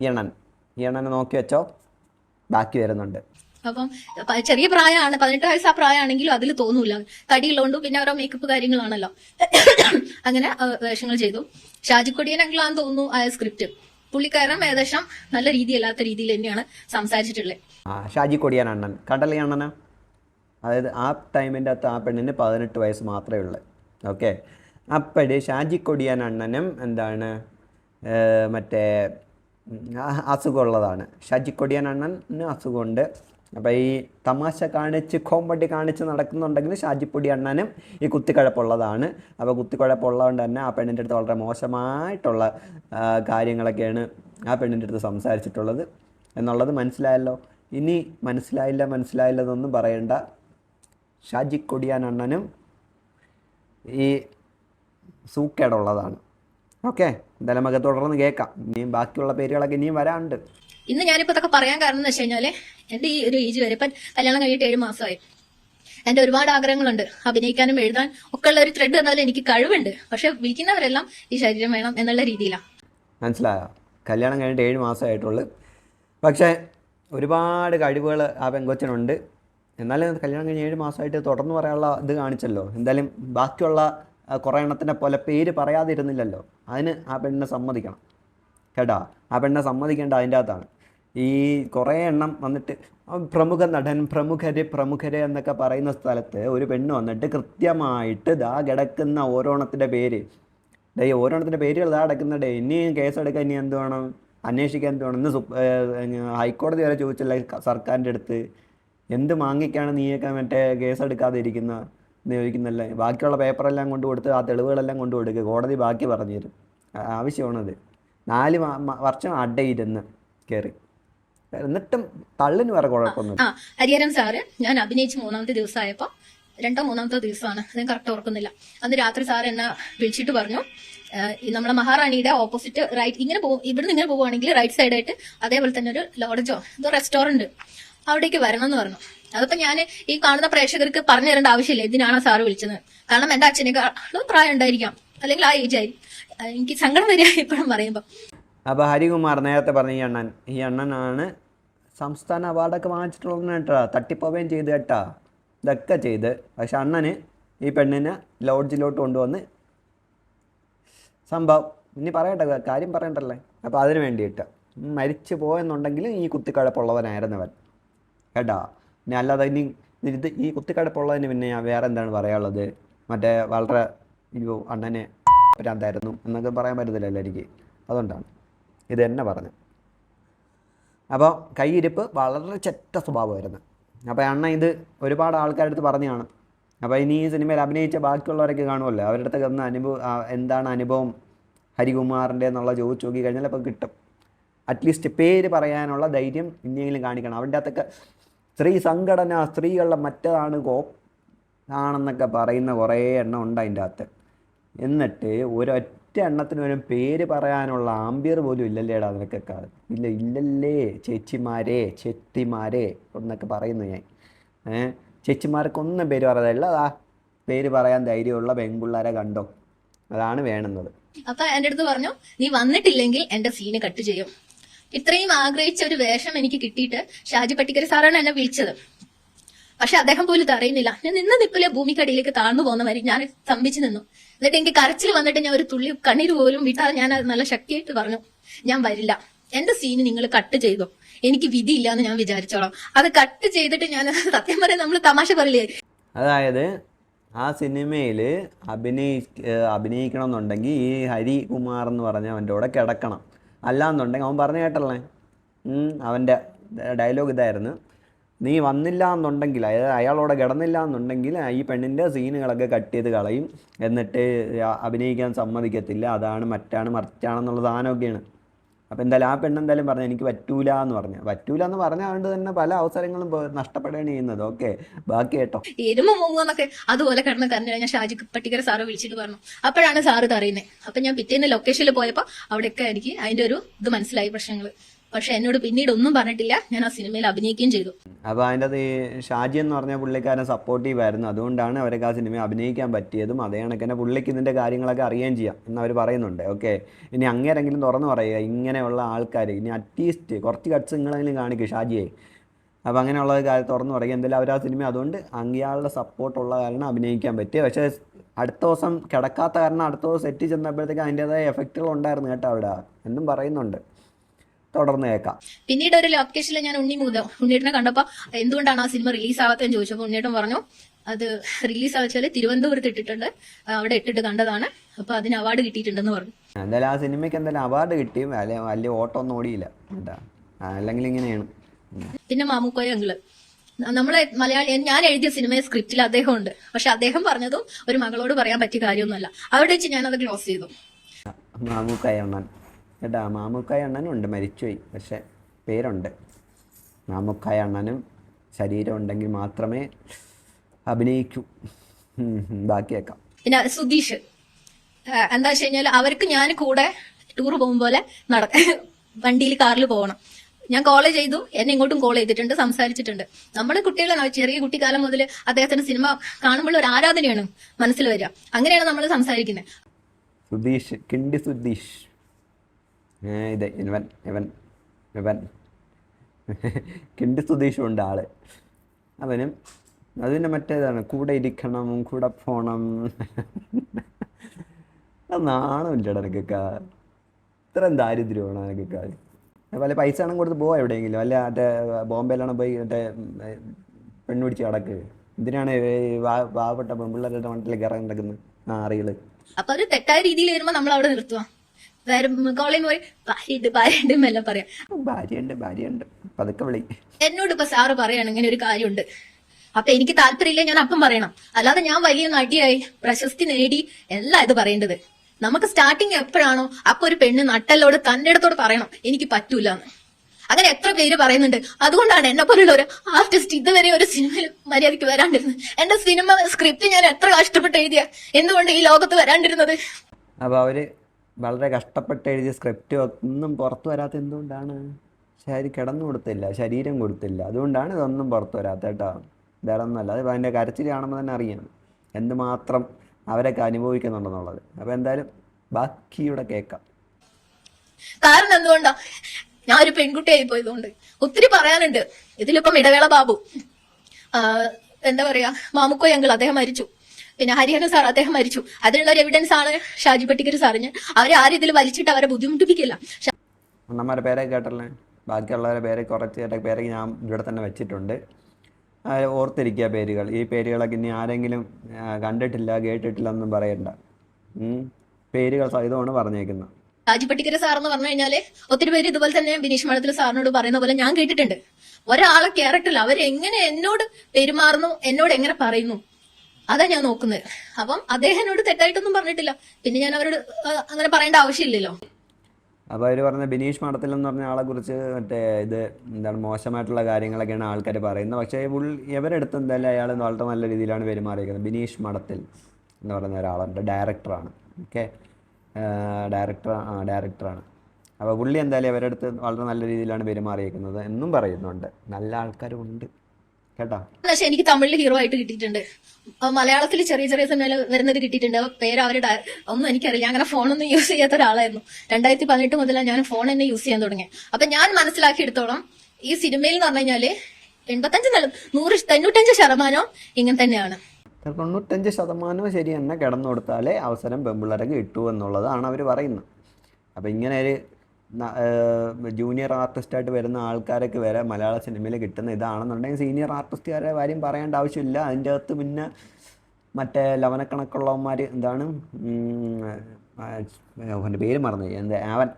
ഇണൻ ഇണനെ നോക്കി വെച്ചോ. ബാക്കി വരുന്നുണ്ട്.
അപ്പം ചെറിയ പ്രായമാണ് പതിനെട്ട് വയസ്സ് ആ പ്രായമാണെങ്കിലും അതിൽ തോന്നൂല. തടിയുള്ളതുകൊണ്ട് പിന്നെ ഓരോ മേക്കപ്പ് കാര്യങ്ങളാണല്ലോ. അങ്ങനെ വേഷങ്ങൾ ചെയ്തു. ഷാജിക്കൊടിയൻ അങ്കിളാന്ന് തോന്നുന്നു ആ സ്ക്രിപ്റ്റ് പുള്ളിക്കാരൻ ഏകദേശം നല്ല രീതി രീതിയല്ലാത്ത രീതിയിൽ തന്നെയാണ് സംസാരിച്ചിട്ടുള്ളത്
ആ ഷാജി അണ്ണൻ. കടലി അണ്ണന? അതായത് ആ ടൈമിന്റെ അകത്ത് ആ പെണ്ണിന് പതിനെട്ട് വയസ്സ് മാത്രമേ ഉള്ളൂ. ഓക്കെ? അപ്പോഴ് ഷാജി അണ്ണനും എന്താണ് മറ്റേ അസുഖമുള്ളതാണ്. ഷാജി അണ്ണന് അസുഖമുണ്ട്. അപ്പോൾ ഈ തമാശ കാണിച്ച് കോമഡി കാണിച്ച് നടക്കുന്നുണ്ടെങ്കിൽ ഷാജിപ്പൊടി അണ്ണനും ഈ കുത്തിക്കഴപ്പുള്ളതാണ്. അപ്പോൾ കുത്തിക്കഴപ്പുള്ളതുകൊണ്ട് തന്നെ ആ പെണ്ണിന്റെ അടുത്ത് വളരെ മോശമായിട്ടുള്ള കാര്യങ്ങളൊക്കെയാണ് ആ പെണ്ണിന്റെ അടുത്ത് സംസാരിച്ചിട്ടുള്ളത്. എന്നുള്ളത് മനസ്സിലായല്ലോ. ഇനി മനസ്സിലായില്ല മനസ്സിലായില്ല എന്നൊന്നും പറയണ്ട. ഷാജി കൊടിയാൻ അണ്ണനും ഈ സൂക്കേടുള്ളതാണ്. ഓക്കെ എന്തായാലും നമുക്ക് തുടർന്ന് കേൾക്കാം. ഇനിയും ബാക്കിയുള്ള പേരുകളൊക്കെ ഇനിയും വരാനുണ്ട്.
ഇന്ന് ഞാനിപ്പോ ഇതൊക്കെ പറയാൻ കാരണം എന്ന് വെച്ച് കഴിഞ്ഞാൽ എന്റെ ഈ ഒരു ഏജ് വരെ ഇപ്പം കല്യാണം കഴിഞ്ഞിട്ട് ഏഴ് മാസമായി. എന്റെ ഒരുപാട് ആഗ്രഹങ്ങളുണ്ട്. അഭിനയിക്കാനും എഴുതാൻ ഒക്കെ ഉള്ള ഒരു ത്രെഡ് എന്നാലും എനിക്ക് കഴിവുണ്ട്. പക്ഷെ വിളിക്കുന്നവരെല്ലാം ഈ ശരീരം വേണം എന്നുള്ള രീതിയിലാണ്
മനസ്സിലായോ? കല്യാണം കഴിഞ്ഞിട്ട് ഏഴ് മാസമായിട്ടുള്ളു. പക്ഷെ ഒരുപാട് കഴിവുകൾ ആ പെങ്കൊച്ചനുണ്ട്. എന്നാലും കല്യാണം കഴിഞ്ഞ് ഏഴ് മാസമായിട്ട് തുടർന്ന് പറയാനുള്ള ഇത് കാണിച്ചല്ലോ. എന്തായാലും ബാക്കിയുള്ള കുറേ എണ്ണത്തിന്റെ പോലെ പേര് പറയാതിരുന്നില്ലല്ലോ. അതിന് ആ പെണ്ണിനെ സമ്മതിക്കണം. കേട്ടോ? ആ പെണ്ണിനെ സമ്മതിക്കേണ്ട അതിന്റെ അകത്താണ്. ഈ കുറേ എണ്ണം വന്നിട്ട് പ്രമുഖ നടൻ പ്രമുഖരെ പ്രമുഖരെ എന്നൊക്കെ പറയുന്ന സ്ഥലത്ത് ഒരു പെണ്ണ് വന്നിട്ട് കൃത്യമായിട്ട് ദാ കിടക്കുന്ന ഓരോണത്തിന്റെ പേര്. ഡേ ഓരോണത്തിന്റെ പേരുകൾ ദാ കിടക്കുന്ന ഡേ ഇനിയും കേസെടുക്കാൻ ഇനി എന്ത് വേണം? അന്വേഷിക്കാൻ എന്ത് വേണം? ഇന്ന് ഹൈക്കോടതി വരെ ചോദിച്ചില്ല സർക്കാരിന്റെ അടുത്ത്? എന്ത് മാങ്ങിക്കാണ് നീയൊക്കെ മറ്റേ കേസെടുക്കാതെ ഇരിക്കുന്ന നിയോഗിക്കുന്നല്ലേ ബാക്കിയുള്ള പേപ്പറെല്ലാം കൊണ്ട് കൊടുത്ത് ആ തെളിവുകളെല്ലാം കൊണ്ട് കൊടുക്കുക കോടതി ബാക്കി പറഞ്ഞു തരും. ആവശ്യമാണത്. നാല് വർഷം അഡ്ഡയിരുന്ന് കയറി എന്നിട്ടും തള്ളിന് വേറെ കുഴപ്പമൊന്നും
ആ ഹരിഹരൻ സാറ് ഞാൻ അഭിനയിച്ച് മൂന്നാമത്തെ ദിവസമായപ്പോ രണ്ടോ മൂന്നാമത്തെ ദിവസമാണ്. ഞാൻ കറക്റ്റ് ഓർക്കുന്നില്ല. അന്ന് രാത്രി സാർ എന്നെ വിളിച്ചിട്ട് പറഞ്ഞു "ഏഹ്, നമ്മളെ മഹാറാണിയുടെ ഓപ്പോസിറ്റ് റൈറ്റ് ഇങ്ങനെ പോകും ഇവിടുന്ന് ഇങ്ങനെ പോവുകയാണെങ്കിൽ റൈറ്റ് സൈഡായിട്ട് അതേപോലെ തന്നെ ഒരു ലോഡ്ജോ എന്തോ റെസ്റ്റോറന്റ് അവിടേക്ക് വരണം എന്ന് പറഞ്ഞു. അതിപ്പോ ഞാൻ ഈ കാണുന്ന പ്രേക്ഷകർക്ക് പറഞ്ഞു തരേണ്ട ആവശ്യമില്ല. ഇതിനാണ് സാറ് വിളിച്ചത്? കാരണം എന്റെ അച്ഛനേക്കാളും പ്രായം ഉണ്ടായിരിക്കാം. അല്ലെങ്കിൽ ആ ഏജ് ആയി എനിക്ക് സങ്കടം വരിക ഇപ്പോഴും പറയുമ്പോൾ
അപ്പോൾ ഹരികുമാർ നേരത്തെ പറഞ്ഞ ഈ അണ്ണൻ ഈ അണ്ണനാണ് സംസ്ഥാന അവാർഡൊക്കെ വാങ്ങിച്ചിട്ടുള്ള കേട്ടാ. തട്ടിപ്പോവുകയും ചെയ്ത് കേട്ടാ. ഇതൊക്കെ ചെയ്ത്. പക്ഷെ അണ്ണന് ഈ പെണ്ണിനെ ലോഡ്ജിലോട്ട് കൊണ്ടുവന്ന് സംഭവം ഇനി പറയട്ടെ കാര്യം പറയണ്ടല്ലേ? അപ്പോൾ അതിന് വേണ്ടിയിട്ട്. മരിച്ചു പോയെന്നുണ്ടെങ്കിലും ഈ കുത്തിക്കഴപ്പുള്ളവനായിരുന്നവൻ കേട്ടാ? ഇനി അല്ലാതെ ഇനി ഇത് ഈ കുത്തിക്കഴപ്പുള്ളതിന് പിന്നെ ഞാൻ വേറെ എന്താണ് പറയാനുള്ളത്? മറ്റേ വളരെ അയ്യോ അണ്ണനെ ഭ്രാന്തായിരുന്നു എന്നൊക്കെ പറയാൻ പറ്റത്തില്ലല്ലോ എനിക്ക്. അതുകൊണ്ടാണ്. ഇത് തന്നെ പറഞ്ഞു. അപ്പോൾ കൈയിരിപ്പ് വളരെ ചെറ്റ സ്വഭാവമായിരുന്നു. അപ്പോൾ അണ്ണ ഇത് ഒരുപാട് ആൾക്കാരുടെ അടുത്ത് പറഞ്ഞു കാണും അപ്പോൾ ഇനി ഈ സിനിമയിൽ അഭിനയിച്ച ബാക്കിയുള്ളവരൊക്കെ കാണുമല്ലോ. അവരുടെ അടുത്തൊക്കെ ഒന്ന് അനുഭവം എന്താണ് അനുഭവം? ഹരികുമാറിന്റെ എന്നുള്ള ചോദിച്ചു നോക്കി കഴിഞ്ഞാൽ അപ്പോൾ കിട്ടും അറ്റ്ലീസ്റ്റ് പേര് പറയാനുള്ള ധൈര്യം ഇനിയെങ്കിലും കാണിക്കണം. അവരുടെ അകത്തൊക്കെ സ്ത്രീ സംഘടന സ്ത്രീകളുടെ മറ്റതാണ് കോ ആണെന്നൊക്കെ പറയുന്ന കുറേ എണ്ണം ഉണ്ട് അതിന്റെ അകത്ത്. എന്നിട്ട് ഒരൊറ്റ എണ്ണത്തിന് വരും പേര് പറയാനുള്ള ആംബിയർ പോലും ഇല്ലല്ലേടാ നിനക്കൊക്കെ. ഇല്ല ഇല്ലല്ലേ ചേച്ചിമാരെ ചെത്തിമാരെ എന്നൊക്കെ പറയുന്നു ഞാൻ. ചേച്ചിമാർക്കൊന്നും പേര് പറയാതല്ല അതാ പേര് പറയാൻ ധൈര്യമുള്ള പെൺപിള്ളേരെ കണ്ടോ? അതാണ് വേണുന്നത്.
അപ്പൊ എന്റെ അടുത്ത് പറഞ്ഞു നീ വന്നിട്ടില്ലെങ്കിൽ എന്റെ സീന് കട്ട് ചെയ്യും. ഇത്രയും ആഗ്രഹിച്ച ഒരു വേഷം എനിക്ക് കിട്ടിയിട്ട് ഷാജി പട്ടിക്കര സാറാണ് എന്നെ വിളിച്ചത്. പക്ഷെ അദ്ദേഹം പോലും അറിയുന്നില്ല. ഞാൻ നിന്ന് നിൽക്കില്ല ഭൂമിക്കടിയിലേക്ക് താഴ്ന്നു പോകുന്ന വരെ ഞാൻ സ്തംഭിച്ചു നിന്നു. എന്നിട്ട് എനിക്ക് കരച്ചിൽ വന്നിട്ട് ഞാൻ ഒരു തുള്ളി കണ്ണീര് പോലും വിട്ടാതെ ഞാൻ അത് നല്ല ശക്തിയായിട്ട് പറഞ്ഞു. ഞാൻ വരില്ല. എന്റെ സീന് നിങ്ങൾ കട്ട് ചെയ്തോ. എനിക്ക് വിധിയില്ല എന്ന് ഞാൻ വിചാരിച്ചോളാം. അത് കട്ട് ചെയ്തിട്ട് ഞാൻ സത്യം പറയാൻ നമ്മൾ തമാശ പറയില്ലേ?
അതായത് ആ സിനിമയിൽ അഭിനയി അഭിനയിക്കണം എന്നുണ്ടെങ്കിൽ ഈ ഹരികുമാർ എന്ന് പറഞ്ഞ അവന്റെ കൂടെ കിടക്കണം. അല്ലാന്നുണ്ടെങ്കിൽ അവൻ പറഞ്ഞു കേട്ടല്ലേ? അവന്റെ ഡയലോഗ് ഇതായിരുന്നു. നീ വന്നില്ല എന്നുണ്ടെങ്കിൽ അതായത് അയാളോടെ കിടന്നില്ല എന്നുണ്ടെങ്കിൽ ഈ പെണ്ണിന്റെ സീനുകളൊക്കെ കട്ട് ചെയ്ത് കളയും. എന്നിട്ട് അഭിനയിക്കാൻ സമ്മതിക്കത്തില്ല. അതാണ് മറ്റാണ് മറിച്ചാണെന്നുള്ള സാധനമൊക്കെയാണ്. അപ്പോൾ എന്തായാലും ആ പെണ്ണ് എന്തായാലും പറഞ്ഞു എനിക്ക് പറ്റൂല എന്ന് പറഞ്ഞു. പറ്റൂല എന്ന് പറഞ്ഞുകൊണ്ട് തന്നെ പല അവസരങ്ങളും നഷ്ടപ്പെടുകയാണ് ചെയ്യുന്നത്. ഓക്കെ ബാക്കി കേട്ടോ.
എരുമ മൂങ്ങുന്നൊക്കെ അതുപോലെ കിടന്ന് കരഞ്ഞു കഴിഞ്ഞാൽ ഷാജി പട്ടിക്കര സാറ് വിളിച്ചിട്ട് പറഞ്ഞു. അപ്പോഴാണ് സാറ് ഇത് അറിയുന്നത് അപ്പൊ ഞാൻ പിറ്റേന്ന് ലൊക്കേഷനിൽ പോയപ്പോൾ അവിടെയൊക്കെ എനിക്ക് അതിന്റെ ഒരു ഇത് മനസ്സിലായി പ്രശ്നങ്ങൾ പക്ഷെ എന്നോട് പിന്നീട് ഒന്നും പറഞ്ഞിട്ടില്ല. ഞാൻ ആ സിനിമയിൽ അഭിനയിക്കുകയും ചെയ്തു.
അപ്പോൾ അതിന്റെ അത് ഷാജി എന്ന് പറഞ്ഞ പുള്ളിക്കാരൻ സപ്പോർട്ടീവ് ആയിരുന്നു. അതുകൊണ്ടാണ് അവർക്ക് ആ സിനിമ അഭിനയിക്കാൻ പറ്റിയതും അതേ കണക്ക് തന്നെ പുള്ളിക്ക് ഇതിന്റെ കാര്യങ്ങളൊക്കെ അറിയുകയും ചെയ്യാം എന്ന് അവർ പറയുന്നുണ്ട്. ഓക്കെ ഇനി അങ്ങേരെങ്കിലും തുറന്നു പറയുക ഇങ്ങനെയുള്ള ആൾക്കാർ ഇനി അറ്റ്ലീസ്റ്റ് കുറച്ച് കട്ട്സ് നിങ്ങളെങ്കിലും കാണിക്കും ഷാജിയെ. അപ്പോൾ അങ്ങനെയുള്ള കാര്യം തുറന്നു പറയുക. എന്തായാലും അവർ ആ സിനിമ അതുകൊണ്ട് അങ്ങയാളുടെ സപ്പോർട്ടുള്ള കാരണം അഭിനയിക്കാൻ പറ്റിയ. പക്ഷേ അടുത്ത ദിവസം കിടക്കാത്ത കാരണം അടുത്ത ദിവസം സെറ്റ് ചെന്നപ്പോഴത്തേക്ക് അതിന്റേതായ എഫക്റ്റുകൾ ഉണ്ടായിരുന്നു കേട്ടോ അവിടെ. എന്നും പറയുന്നുണ്ട്. തുടർന്ന് കേൾക്കാം
പിന്നീട് ഒരു ലൊക്കേഷനിൽ ഞാൻ ഉണ്ണി മൂത ഉണ്ണിയേട്ടനെ കണ്ടപ്പോ എന്തുകൊണ്ടാണ് ആ സിനിമ റിലീസ് ആവാത്തതെന്ന് ചോദിച്ചപ്പോൾ ഉണ്ണിയേട്ടൻ പറഞ്ഞു അത് റിലീസ് ആവച്ചാൽ തിരുവനന്തപുരത്ത് ഇട്ടിട്ടുണ്ട് അവിടെ ഇട്ടിട്ട് കണ്ടതാണ് അപ്പൊ അതിന് അവാർഡ് കിട്ടിയിട്ടുണ്ടെന്ന് പറഞ്ഞു.
എന്തായാലും ആ സിനിമയ്ക്ക് എന്തായാലും അവാർഡ് കിട്ടി വലിയ വലിയ ഓട്ടം ഒന്നും ഓടിയില്ല അല്ലെങ്കിൽ ഇങ്ങനെയാണ്.
പിന്നെ മാമുക്കോയ അങ്കിൾ. നമ്മളെ മലയാളി ഞാൻ എഴുതിയ സിനിമയെ സ്ക്രിപ്റ്റിൽ അദ്ദേഹം ഉണ്ട് പക്ഷെ അദ്ദേഹം പറഞ്ഞതും ഒരു മകളോട് പറയാൻ പറ്റിയ കാര്യമൊന്നുമല്ല. അവിടെ വെച്ച് ഞാൻ അത് ക്ലോസ് ചെയ്തു.
മാമുക്കായ കേട്ടാ മാമുക്കായ അണ്ണനും ഉണ്ട് മരിച്ചുപോയി. പക്ഷെ പേരുണ്ട്. മാമുക്കായ അണ്ണനും ശരീരം ഉണ്ടെങ്കിൽ മാത്രമേ അഭിനയിക്കൂ. ബാക്കിയേക്കാം
പിന്നെ സുധീഷ്. എന്താ വെച്ച് കഴിഞ്ഞാൽ അവർക്ക് ഞാൻ കൂടെ ടൂർ പോകും പോലെ നട വണ്ടിയിൽ കാറിൽ പോകണം. ഞാൻ കോൾ ചെയ്തു. എന്നെ ഇങ്ങോട്ടും കോൾ ചെയ്തിട്ടുണ്ട് സംസാരിച്ചിട്ടുണ്ട്. നമ്മുടെ കുട്ടികളെ ചെറിയ കുട്ടിക്കാലം മുതൽ അദ്ദേഹത്തിന്റെ സിനിമ കാണുമ്പോൾ ഒരു ആരാധനയാണ് മനസ്സിൽ വരിക. അങ്ങനെയാണ് നമ്മൾ സംസാരിക്കുന്നത്
സുധീഷ് കിണ്ടി സുധീഷ്. ഇത് ഇവൻ ഇവൻ ഇവൻ. കിണ്ടി സുധീഷും ഉണ്ട് ആൾ. അവനും അതിന്റെ മറ്റേതാണ് കൂടെ ഇരിക്കണം കൂടെ പോണം. നാണമില്ലടാ എനിക്കൊക്കെ ഇത്രയും ദാരിദ്ര്യമാണ് എനിക്കൊക്കെ വല്ല പൈസ ആണെങ്കിൽ കൊടുത്ത് പോവാം എവിടെയെങ്കിലും. അല്ല മറ്റേ ബോംബെയിലാണ് പോയി മറ്റേ പെണ്ണു പിടിച്ച് കിടക്ക്. വാ- പാവപ്പെട്ട പെൺപിള്ളേരുടെ മണ്ടിലേക്ക് ഇറങ്ങി നടക്കുന്നത്? ആ അറികൾ
അപ്പൊ ഒരു തെറ്റായ രീതിയിൽ വരുമ്പോ നമ്മൾ അവിടെ നിർത്തുക കോളേജിൽ പോയി ഭാര്യയുണ്ട് ഭാര്യയുണ്ട് എന്നെല്ലാം പറയാം.
ഭാര്യയുണ്ട് ഭാര്യയുണ്ട്. പതുക്കെ വിളി.
എന്നോട് ഇപ്പൊ സാറ് പറയാണ് ഇങ്ങനെ ഒരു കാര്യമുണ്ട്. അപ്പൊ എനിക്ക് താല്പര്യമില്ല ഞാൻ അപ്പം പറയണം. അല്ലാതെ ഞാൻ വലിയ നടിയായി പ്രശസ്തി നേടി എല്ലാം ഇത് പറയേണ്ടത്. നമുക്ക് സ്റ്റാർട്ടിങ് എപ്പോഴാണോ അപ്പൊ ഒരു പെണ്ണ് നട്ടല്ലോട് തന്റെ അടുത്തോട് പറയണം എനിക്ക് പറ്റൂല എന്ന് അങ്ങനെ എത്ര പേര് പറയുന്നുണ്ട്. അതുകൊണ്ടാണ് എന്നെ പോലുള്ള ഒരു ആർട്ടിസ്റ്റ് ഇതുവരെ ഒരു സിനിമയിൽ മര്യാദയ്ക്ക് വരാണ്ടിരുന്നത്. എന്റെ സിനിമ സ്ക്രിപ്റ്റ് ഞാൻ എത്ര കഷ്ടപ്പെട്ട് എഴുതിയ? എന്തുകൊണ്ട് ഈ ലോകത്ത് വരാണ്ടിരുന്നത്?
അപ്പൊ അവർ വളരെ കഷ്ടപ്പെട്ട് എഴുതിയ സ്ക്രിപ്റ്റ് ഒന്നും പുറത്തു വരാത്ത എന്തുകൊണ്ടാണ്? ശരി കിടന്നു കൊടുത്തില്ല ശരീരം കൊടുത്തില്ല. അതുകൊണ്ടാണ് ഇതൊന്നും പുറത്തു വരാത്ത കേട്ടോ. വേറെ ഒന്നുമല്ല അത് അതിന്റെ കരച്ചിൽ കാണുമ്പോൾ തന്നെ അറിയാം എന്തുമാത്രം അവരൊക്കെ അനുഭവിക്കുന്നുണ്ടെന്നുള്ളത്. അപ്പോൾ എന്തായാലും ബാക്കിയുടെ കേൾക്കാം
കാരണം എന്തുകൊണ്ടാ? ഞാൻ ഒരു പെൺകുട്ടിയായി പോയതുകൊണ്ട്. ഒത്തിരി പറയാനുണ്ട്. ഇതിലിപ്പം ഇടവേള ബാബു. എന്താ പറയാ? മാമുക്കോയങ്കിൾ അദ്ദേഹം മരിച്ചു. പിന്നെ ഹരിഹരൻ സാർ അദ്ദേഹം മരിച്ചു. അതിനുള്ള ഒരു എവിഡൻസ് ആണ് ഷാജി പട്ടിക്കർ സാറിന്. അവരെ ആരും ഇതിൽ വലിച്ചിട്ട് അവരെ ബുദ്ധിമുട്ടിപ്പിക്കില്ല.
അണ്ണന്മാരെ പേരൊക്കെ കേട്ടല്ലേ? ബാക്കിയുള്ളവരെ പേരെ കുറച്ച് പേരെ ഞാൻ ഇവിടെ തന്നെ വെച്ചിട്ടുണ്ട്. ഓർത്തിരിക്കുക പേരുകൾ. ഈ പേരുകളൊക്കെ ഇനി ആരെങ്കിലും കണ്ടിട്ടില്ല കേട്ടിട്ടില്ല എന്നും പറയണ്ട. പേരുകൾ സഹിതമാണ് പറഞ്ഞേക്കുന്നത്.
ഷാജി പട്ടിക്കര സാർ എന്ന് പറഞ്ഞു കഴിഞ്ഞാൽ ഒത്തിരി പേര് ഇതുപോലെ തന്നെ ബിനീഷ് മഠത്തിൽ സാറിനോട് പറയുന്ന പോലെ ഞാൻ കേട്ടിട്ടുണ്ട്. ഒരാളെ ക്യാരക്ടറിൽ അവരെങ്ങനെ എന്നോട് പെരുമാറുന്നു എന്നോട് എങ്ങനെ പറയുന്നു? അതാ ഞാൻ നോക്കുന്നത്. അപ്പം അദ്ദേഹം എന്നോട് തെറ്റായിട്ടൊന്നും പറഞ്ഞിട്ടില്ല. പിന്നെ ഞാൻ അവരോട് അങ്ങനെ പറയേണ്ട ആവശ്യമില്ലല്ലോ.
അപ്പോൾ അവർ പറഞ്ഞ ബിനീഷ് മഠത്തിൽ എന്ന് പറഞ്ഞ ആളെ കുറിച്ച് മറ്റേ ഇത് എന്താണ് മോശമായിട്ടുള്ള കാര്യങ്ങളൊക്കെയാണ് ആൾക്കാർ പറയുന്നത്. പക്ഷേ പുള്ളി ഇവരെടുത്ത് എന്തായാലും അയാൾ വളരെ നല്ല രീതിയിലാണ് പെരുമാറിയിരിക്കുന്നത്. ബിനീഷ് മഠത്തിൽ എന്ന് പറയുന്ന ഒരാളുണ്ട്. ഡയറക്ടറാണ്. ഓക്കെ? ഡയറക്ടർ ഡയറക്ടറാണ്. അപ്പോൾ പുള്ളി എന്തായാലും ഇവരെടുത്ത് വളരെ നല്ല രീതിയിലാണ് പെരുമാറിയിരിക്കുന്നത് എന്നും പറയുന്നുണ്ട്. നല്ല ആൾക്കാരും ഉണ്ട്. കേട്ടോ.
പക്ഷെ എനിക്ക് തമിഴിൽ ഹീറോ ആയിട്ട് കിട്ടിയിട്ടുണ്ട്. മലയാളത്തിൽ ചെറിയ ചെറിയ സിനിമയിൽ വരുന്നത് കിട്ടിയിട്ടുണ്ട്. അപ്പൊ പേര് അവരുടെ ഒന്നും എനിക്കറിയില്ല. ഞാൻ അങ്ങനെ ഫോണൊന്നും യൂസ് ചെയ്യാത്ത ഒരാളായിരുന്നു. രണ്ടായിരത്തി പതിനെട്ട് മുതലാണ് ഞാൻ ഫോൺ തന്നെ യൂസ് ചെയ്യാൻ തുടങ്ങിയത് അപ്പൊ ഞാൻ മനസ്സിലാക്കിയെടുത്തോളം ഈ സിനിമയിൽ എന്ന് പറഞ്ഞു കഴിഞ്ഞാൽ എൺപത്തഞ്ച് നില നൂറ് തൊണ്ണൂറ്റഞ്ച് ശതമാനം ഇങ്ങനെ തന്നെയാണ്.
തൊണ്ണൂറ്റഞ്ച് ശതമാനവും ശരി തന്നെ കിടന്നു കൊടുത്താലേ അവസരം പെമ്പിള്ളേർക്ക് കിട്ടൂ എന്നുള്ളതാണ് അവർ പറയുന്നത്. അപ്പോൾ ഇങ്ങനെ ഒരു ജൂനിയർ ആർട്ടിസ്റ്റായിട്ട് വരുന്ന ആൾക്കാരൊക്കെ വരെ മലയാള സിനിമയിൽ കിട്ടുന്ന ഇതാണെന്നുണ്ടെങ്കിൽ സീനിയർ ആർട്ടിസ്റ്റുകാരെ കാര്യം പറയേണ്ട ആവശ്യമില്ല. അതിന്റെ അകത്ത് പിന്നെ മറ്റേ ലവനക്കണക്കുള്ളവന്മാർ എന്താണ് അവന്റെ പേര് മറന്നു. എന്താ അവൻ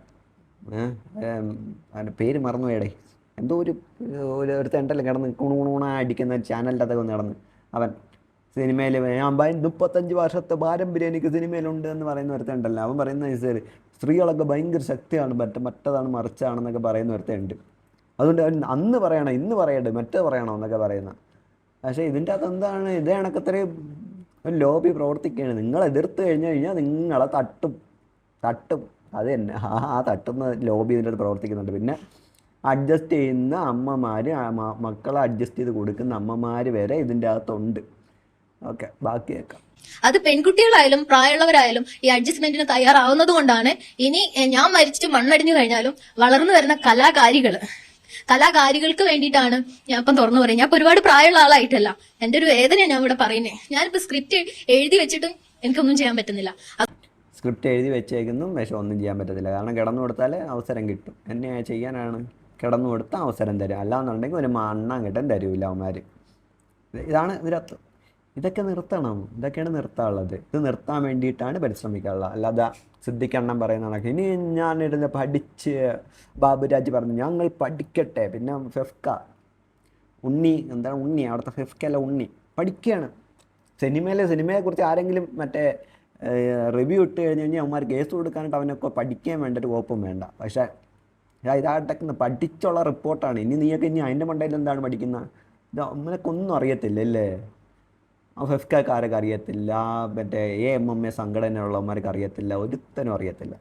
അവന്റെ പേര് മറന്നു വേടേ എന്തോ ഒരു ഒരു ഒരുത്തണ്ടല്ലോ കിടന്ന് കുണുകുണുണ അടിക്കുന്ന ചാനലിന്റെ അതൊക്കെ ഒന്ന് കിടന്ന്. അവൻ സിനിമയിൽ ഞാൻ മുപ്പത്തഞ്ച് വർഷത്തെ പാരമ്പര്യം എനിക്ക് സിനിമയിലുണ്ട് എന്ന് പറയുന്ന ഒരുത്തുണ്ടല്ലോ അവൻ പറയുന്ന ശരി സ്ത്രീകളൊക്കെ ഭയങ്കര ശക്തിയാണ് മറ്റ മറ്റതാണ് മറിച്ചാണെന്നൊക്കെ പറയുന്ന ഒരുത്തുണ്ട് അതുകൊണ്ട് അന്ന് പറയണം ഇന്ന് പറയട്ടെ മറ്റേ പറയണം എന്നൊക്കെ പറയുന്ന. പക്ഷേ ഇതിന്റെ അകത്ത് എന്താണ് ഇതേ കണക്കത്രയും ലോബി പ്രവർത്തിക്കുകയാണ്. നിങ്ങൾ എതിർത്ത് കഴിഞ്ഞു കഴിഞ്ഞാൽ നിങ്ങളെ തട്ടും തട്ടും. അത് തന്നെ. ആ തട്ടുന്ന ലോബി ഇതിന്റെ അടുത്ത് പ്രവർത്തിക്കുന്നുണ്ട്. പിന്നെ അഡ്ജസ്റ്റ് ചെയ്യുന്ന അമ്മമാർ മക്കളെ അഡ്ജസ്റ്റ് ചെയ്ത് കൊടുക്കുന്ന അമ്മമാർ വരെ ഇതിന്റെ അകത്തുണ്ട്. ഓക്കെ ബാക്കി കേൾക്കാം
അത് പെൺകുട്ടികളായാലും പ്രായമുള്ളവരായാലും ഈ അഡ്ജസ്റ്റ്മെന്റിന് തയ്യാറാവുന്നത് കൊണ്ടാണ് ഇനി ഞാൻ മരിച്ചിട്ട് മണ്ണടിഞ്ഞു കഴിഞ്ഞാലും വളർന്നു വരുന്ന കലാകാരികൾ കലാകാരികൾക്ക് വേണ്ടിയിട്ടാണ് ഞാൻ ഇപ്പം തുറന്നു പറയുന്നത്. ഞാൻ ഇപ്പൊ ഒരുപാട് പ്രായമുള്ള ആളായിട്ടല്ല. എന്റെ ഒരു വേദനയാണ് ഞാൻ ഇവിടെ പറയുന്നത്. ഞാനിപ്പോ സ്ക്രിപ്റ്റ് എഴുതി വെച്ചിട്ടും എനിക്കൊന്നും ചെയ്യാൻ പറ്റുന്നില്ല.
സ്ക്രിപ്റ്റ് എഴുതി വെച്ചേക്കുന്നു. പക്ഷെ ഒന്നും ചെയ്യാൻ പറ്റത്തില്ല. കാരണം കിടന്നു കൊടുത്താൽ അവസരം കിട്ടും. എന്നെ ചെയ്യാനാണ്? കിടന്നു കൊടുത്താൽ അവസരം തരും. അല്ലാന്നുണ്ടെങ്കിൽ ഒരു മണ്ണാൻ കിട്ടാൻ തരൂല്ല അവന്മാർ ഇതാണ് ഇതിനകത്ത് ഇതൊക്കെ നിർത്തണം. ഇതൊക്കെയാണ് നിർത്താനുള്ളത്. ഇത് നിർത്താൻ വേണ്ടിയിട്ടാണ് പരിശ്രമിക്കാനുള്ളത്. അല്ലാതെ സിദ്ധിക്കണ്ണം പറയുന്ന ഇനി ഇടുന്ന പഠിച്ച് ബാബുരാജ് പറഞ്ഞു ഞങ്ങൾ പഠിക്കട്ടെ. പിന്നെ ഫെഫ്ക ഉണ്ണി എന്താണ് ഉണ്ണി? അവിടുത്തെ ഫിഫ്ക്കല്ല ഉണ്ണി പഠിക്കുകയാണ്. സിനിമയിലെ സിനിമയെക്കുറിച്ച് ആരെങ്കിലും മറ്റേ റിവ്യൂ ഇട്ട് കഴിഞ്ഞ് കഴിഞ്ഞാൽ അവന്മാർ കേസ് കൊടുക്കാനായിട്ട് അവനൊക്കെ പഠിക്കാൻ വേണ്ട ഒരു കോപ്പും വേണ്ട. പക്ഷേ ഇതാട്ടക്കുന്ന പഠിച്ചുള്ള റിപ്പോർട്ടാണ് ഇനി നീയൊക്കെ ഇനി അതിന്റെ മണ്ടയിൽ എന്താണ് പഠിക്കുന്നത് ഇത് അവനൊക്കൊന്നും അറിയത്തില്ല അല്ലേ? ഫെഫ്കാർക്ക് അറിയത്തില്ല മറ്റേ എ എം എം എ സംഘടനയുള്ളവന്മാർക്ക് അറിയത്തില്ല ഒരുത്തനും അറിയത്തില്ല.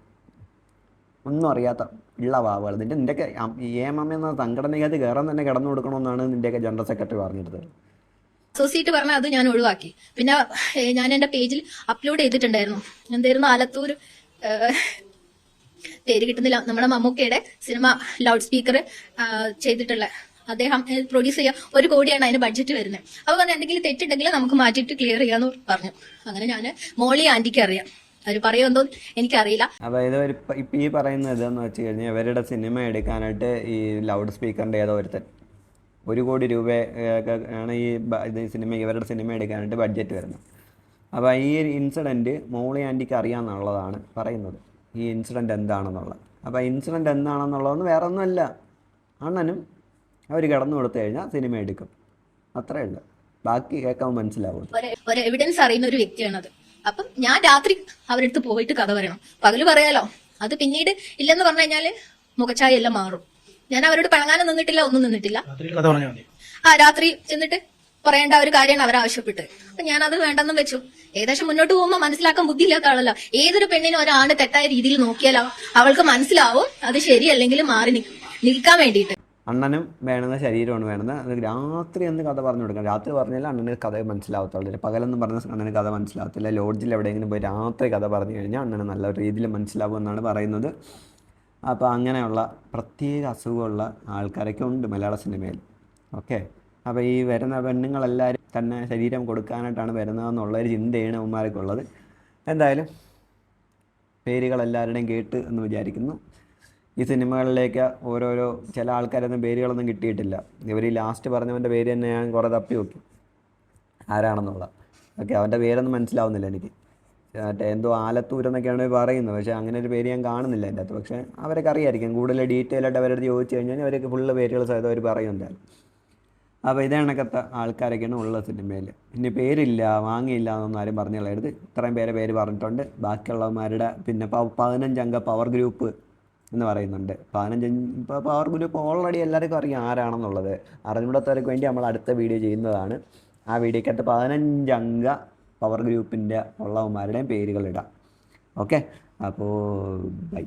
ഒന്നും അറിയാത്ത ഉള്ള വാവുകൾ. നിന്റെ നിന്റെയൊക്കെ എ എം എം എന്ന സംഘടനയ്ക്കകത്ത് കയറാൻ തന്നെ കിടന്നു കൊടുക്കണമെന്നാണ് നിന്റെയൊക്കെ ജനറൽ സെക്രട്ടറി പറഞ്ഞിരുന്നത്.
അസോസിയേറ്റ് പറഞ്ഞ അത് ഞാൻ ഒഴിവാക്കി. പിന്നെ ഞാൻ എന്റെ പേജിൽ അപ്ലോഡ് ചെയ്തിട്ടുണ്ടായിരുന്നു. എന്തായിരുന്നു? ആലത്തൂർ പേര് കിട്ടുന്നില്ല. നമ്മുടെ മമ്മൂക്കയുടെ സിനിമ ലൗഡ് സ്പീക്കർ ചെയ്തിട്ടുള്ള അദ്ദേഹം പ്രൊഡ്യൂസ് ചെയ്യാൻ ഒരു കോടിയാണ് അതിന് ബഡ്ജറ്റ് വരുന്നത്. അപ്പൊ പറഞ്ഞ എന്തെങ്കിലും തെറ്റുണ്ടെങ്കിൽ നമുക്ക് മാറ്റിയിട്ട് ക്ലിയർ ചെയ്യാന്ന് പറഞ്ഞു. അങ്ങനെ ഞാൻ മോളി ആന്റിക്ക് അറിയാം. അവർ പറയുമെന്തോ എനിക്കറിയില്ല.
അതായത് ഇപ്പൊ ഈ പറയുന്നത് ഇതെന്ന് വെച്ച് കഴിഞ്ഞാൽ ഇവരുടെ സിനിമ എടുക്കാനായിട്ട് ഈ ലൗഡ് സ്പീക്കറിന്റെ ഏതോ ഒരുത്തൻ. ഒരു കോടി രൂപ ആണ് ഈ സിനിമ ഇവരുടെ സിനിമ എടുക്കാനായിട്ട് ബഡ്ജറ്റ് വരുന്നത്. അപ്പോൾ ഈ ഇൻസിഡന്റ് മോളി ആന്റിക്ക് അറിയാമെന്നുള്ളതാണ് പറയുന്നത്. ഈ ഇൻസിഡന്റ് എന്താണെന്നുള്ളത്. അപ്പോൾ ഇൻസിഡന്റ് എന്താണെന്നുള്ളതെന്ന് വേറെ ഒന്നുമല്ല അണ്ണനും അവർ കടന്നു കൊടുത്തു കഴിഞ്ഞാൽ സിനിമ എടുക്കും. അത്രേ ഉള്ളൂ. ബാക്കി കേൾക്കാൻ മനസ്സിലാവും
ഒരു- എവിഡൻസ് അറിയുന്ന ഒരു വ്യക്തിയാണ് അത് അപ്പം ഞാൻ രാത്രി അവരടുത്ത് പോയിട്ട് കഥ പറയണം. പകൽ പറയാലോ? അത് പിന്നീട് ഇല്ലെന്ന് പറഞ്ഞു കഴിഞ്ഞാൽ മുഖച്ചായ എല്ലാം മാറും. ഞാൻ അവരോട് പിണങ്ങാനും നിന്നിട്ടില്ല ഒന്നും നിന്നിട്ടില്ല.
രാത്രി കഥ പറഞ്ഞാൽ
ആ രാത്രി ചെന്നിട്ട് പറയേണ്ട ഒരു കാര്യമാണ് അവർ ആവശ്യപ്പെട്ട്. അപ്പൊ ഞാൻ അത് വേണ്ടെന്നും വെച്ചു. ഏകദേശം മുന്നോട്ട് പോകുമ്പോൾ മനസ്സിലാക്കാൻ ബുദ്ധിയില്ലാത്ത ആളല്ല. ഏതൊരു പെണ്ണിനും ഒരാണ് തെറ്റായ രീതിയിൽ നോക്കിയാലോ? അവൾക്ക് മനസ്സിലാവും അത് ശരിയല്ലെങ്കിൽ മാറി നിൽക്കും. നിൽക്കാൻ വേണ്ടിയിട്ട്.
അണ്ണനും വേണമെന്ന ശരീരമാണ് വേണമെന്ന് രാത്രി എന്ന് കഥ പറഞ്ഞു കൊടുക്കണം. രാത്രി പറഞ്ഞാൽ അണ്ണന് കഥ മനസ്സിലാവത്തുള്ളൂ. പകലെന്ന് പറഞ്ഞ അണ്ണന് കഥ മനസ്സിലാവത്തില്ല. ലോഡ്ജിൽ എവിടെയെങ്കിലും പോയി രാത്രി കഥ പറഞ്ഞു കഴിഞ്ഞാൽ അണ്ണന് നല്ല രീതിയിൽ മനസ്സിലാവുമെന്നാണ് പറയുന്നത്. അപ്പോൾ അങ്ങനെയുള്ള പ്രത്യേക അസുഖമുള്ള ആൾക്കാരൊക്കെ ഉണ്ട് മലയാള സിനിമയിൽ. ഓക്കെ? അപ്പോൾ ഈ വരുന്ന പെണ്ണുങ്ങളെല്ലാവരും തന്നെ ശരീരം കൊടുക്കാനായിട്ടാണ് വരുന്നതെന്നുള്ള ഒരു ചിന്തയാണ് അവന്മാർക്കുള്ളത്. എന്തായാലും പേരുകൾ എല്ലാവരുടെയും കേട്ട് എന്ന് വിചാരിക്കുന്നു. ഈ സിനിമകളിലേക്ക് ഓരോരോ ചില ആൾക്കാരൊന്നും പേരുകളൊന്നും കിട്ടിയിട്ടില്ല. ഇവർ ഈ ലാസ്റ്റ് പറഞ്ഞവന്റെ പേര് തന്നെ ഞാൻ കുറേ തപ്പി നോക്കി. ആരാണെന്നുള്ള. ഓക്കെ അവന്റെ പേരൊന്നും മനസ്സിലാവുന്നില്ല എനിക്ക്. മറ്റേ എന്തോ ഇവർ പറയുന്നത്. പക്ഷേ അങ്ങനെ ഒരു പേര് ഞാൻ കാണുന്നില്ല എന്റെ അകത്ത്. പക്ഷേ അവരൊക്കെ അറിയായിരിക്കും. കൂടുതൽ ഡീറ്റെയിൽ ആയിട്ട് അവരടുത്ത് ചോദിച്ചു കഴിഞ്ഞാൽ അവർക്ക് ഫുള്ള് പേരുകൾ സഹിതം അവർ പറയും അപ്പോൾ ഇതേ കണക്കത്തെ ആൾക്കാരൊക്കെയാണ് ഉള്ള സിനിമയിൽ പിന്നെ പേരില്ല വാങ്ങിയില്ല എന്നൊന്നും ആരും പറഞ്ഞുള്ളത് ഇത്രയും പേരെ പേര് പറഞ്ഞിട്ടുണ്ട്. ബാക്കിയുള്ളവന്മാരുടെ പിന്നെ പതിനഞ്ചംഗ പവർ ഗ്രൂപ്പ് എന്ന് പറയുന്നുണ്ട്. പതിനഞ്ച് ഇപ്പോൾ പവർ ഗ്രൂപ്പ് ഓൾറെഡി എല്ലാവർക്കും അറിയാം ആരാണെന്നുള്ളത്. അറിഞ്ഞൂടാത്തവർക്ക് വേണ്ടി നമ്മൾ അടുത്ത വീഡിയോ ചെയ്യുന്നതാണ്. ആ വീഡിയോക്കകത്ത് പതിനഞ്ചംഗ പവർ ഗ്രൂപ്പിന്റെ ഉള്ളവന്മാരുടെയും പേരുകൾ ഇടാം. ഓക്കെ അപ്പോൾ ബൈ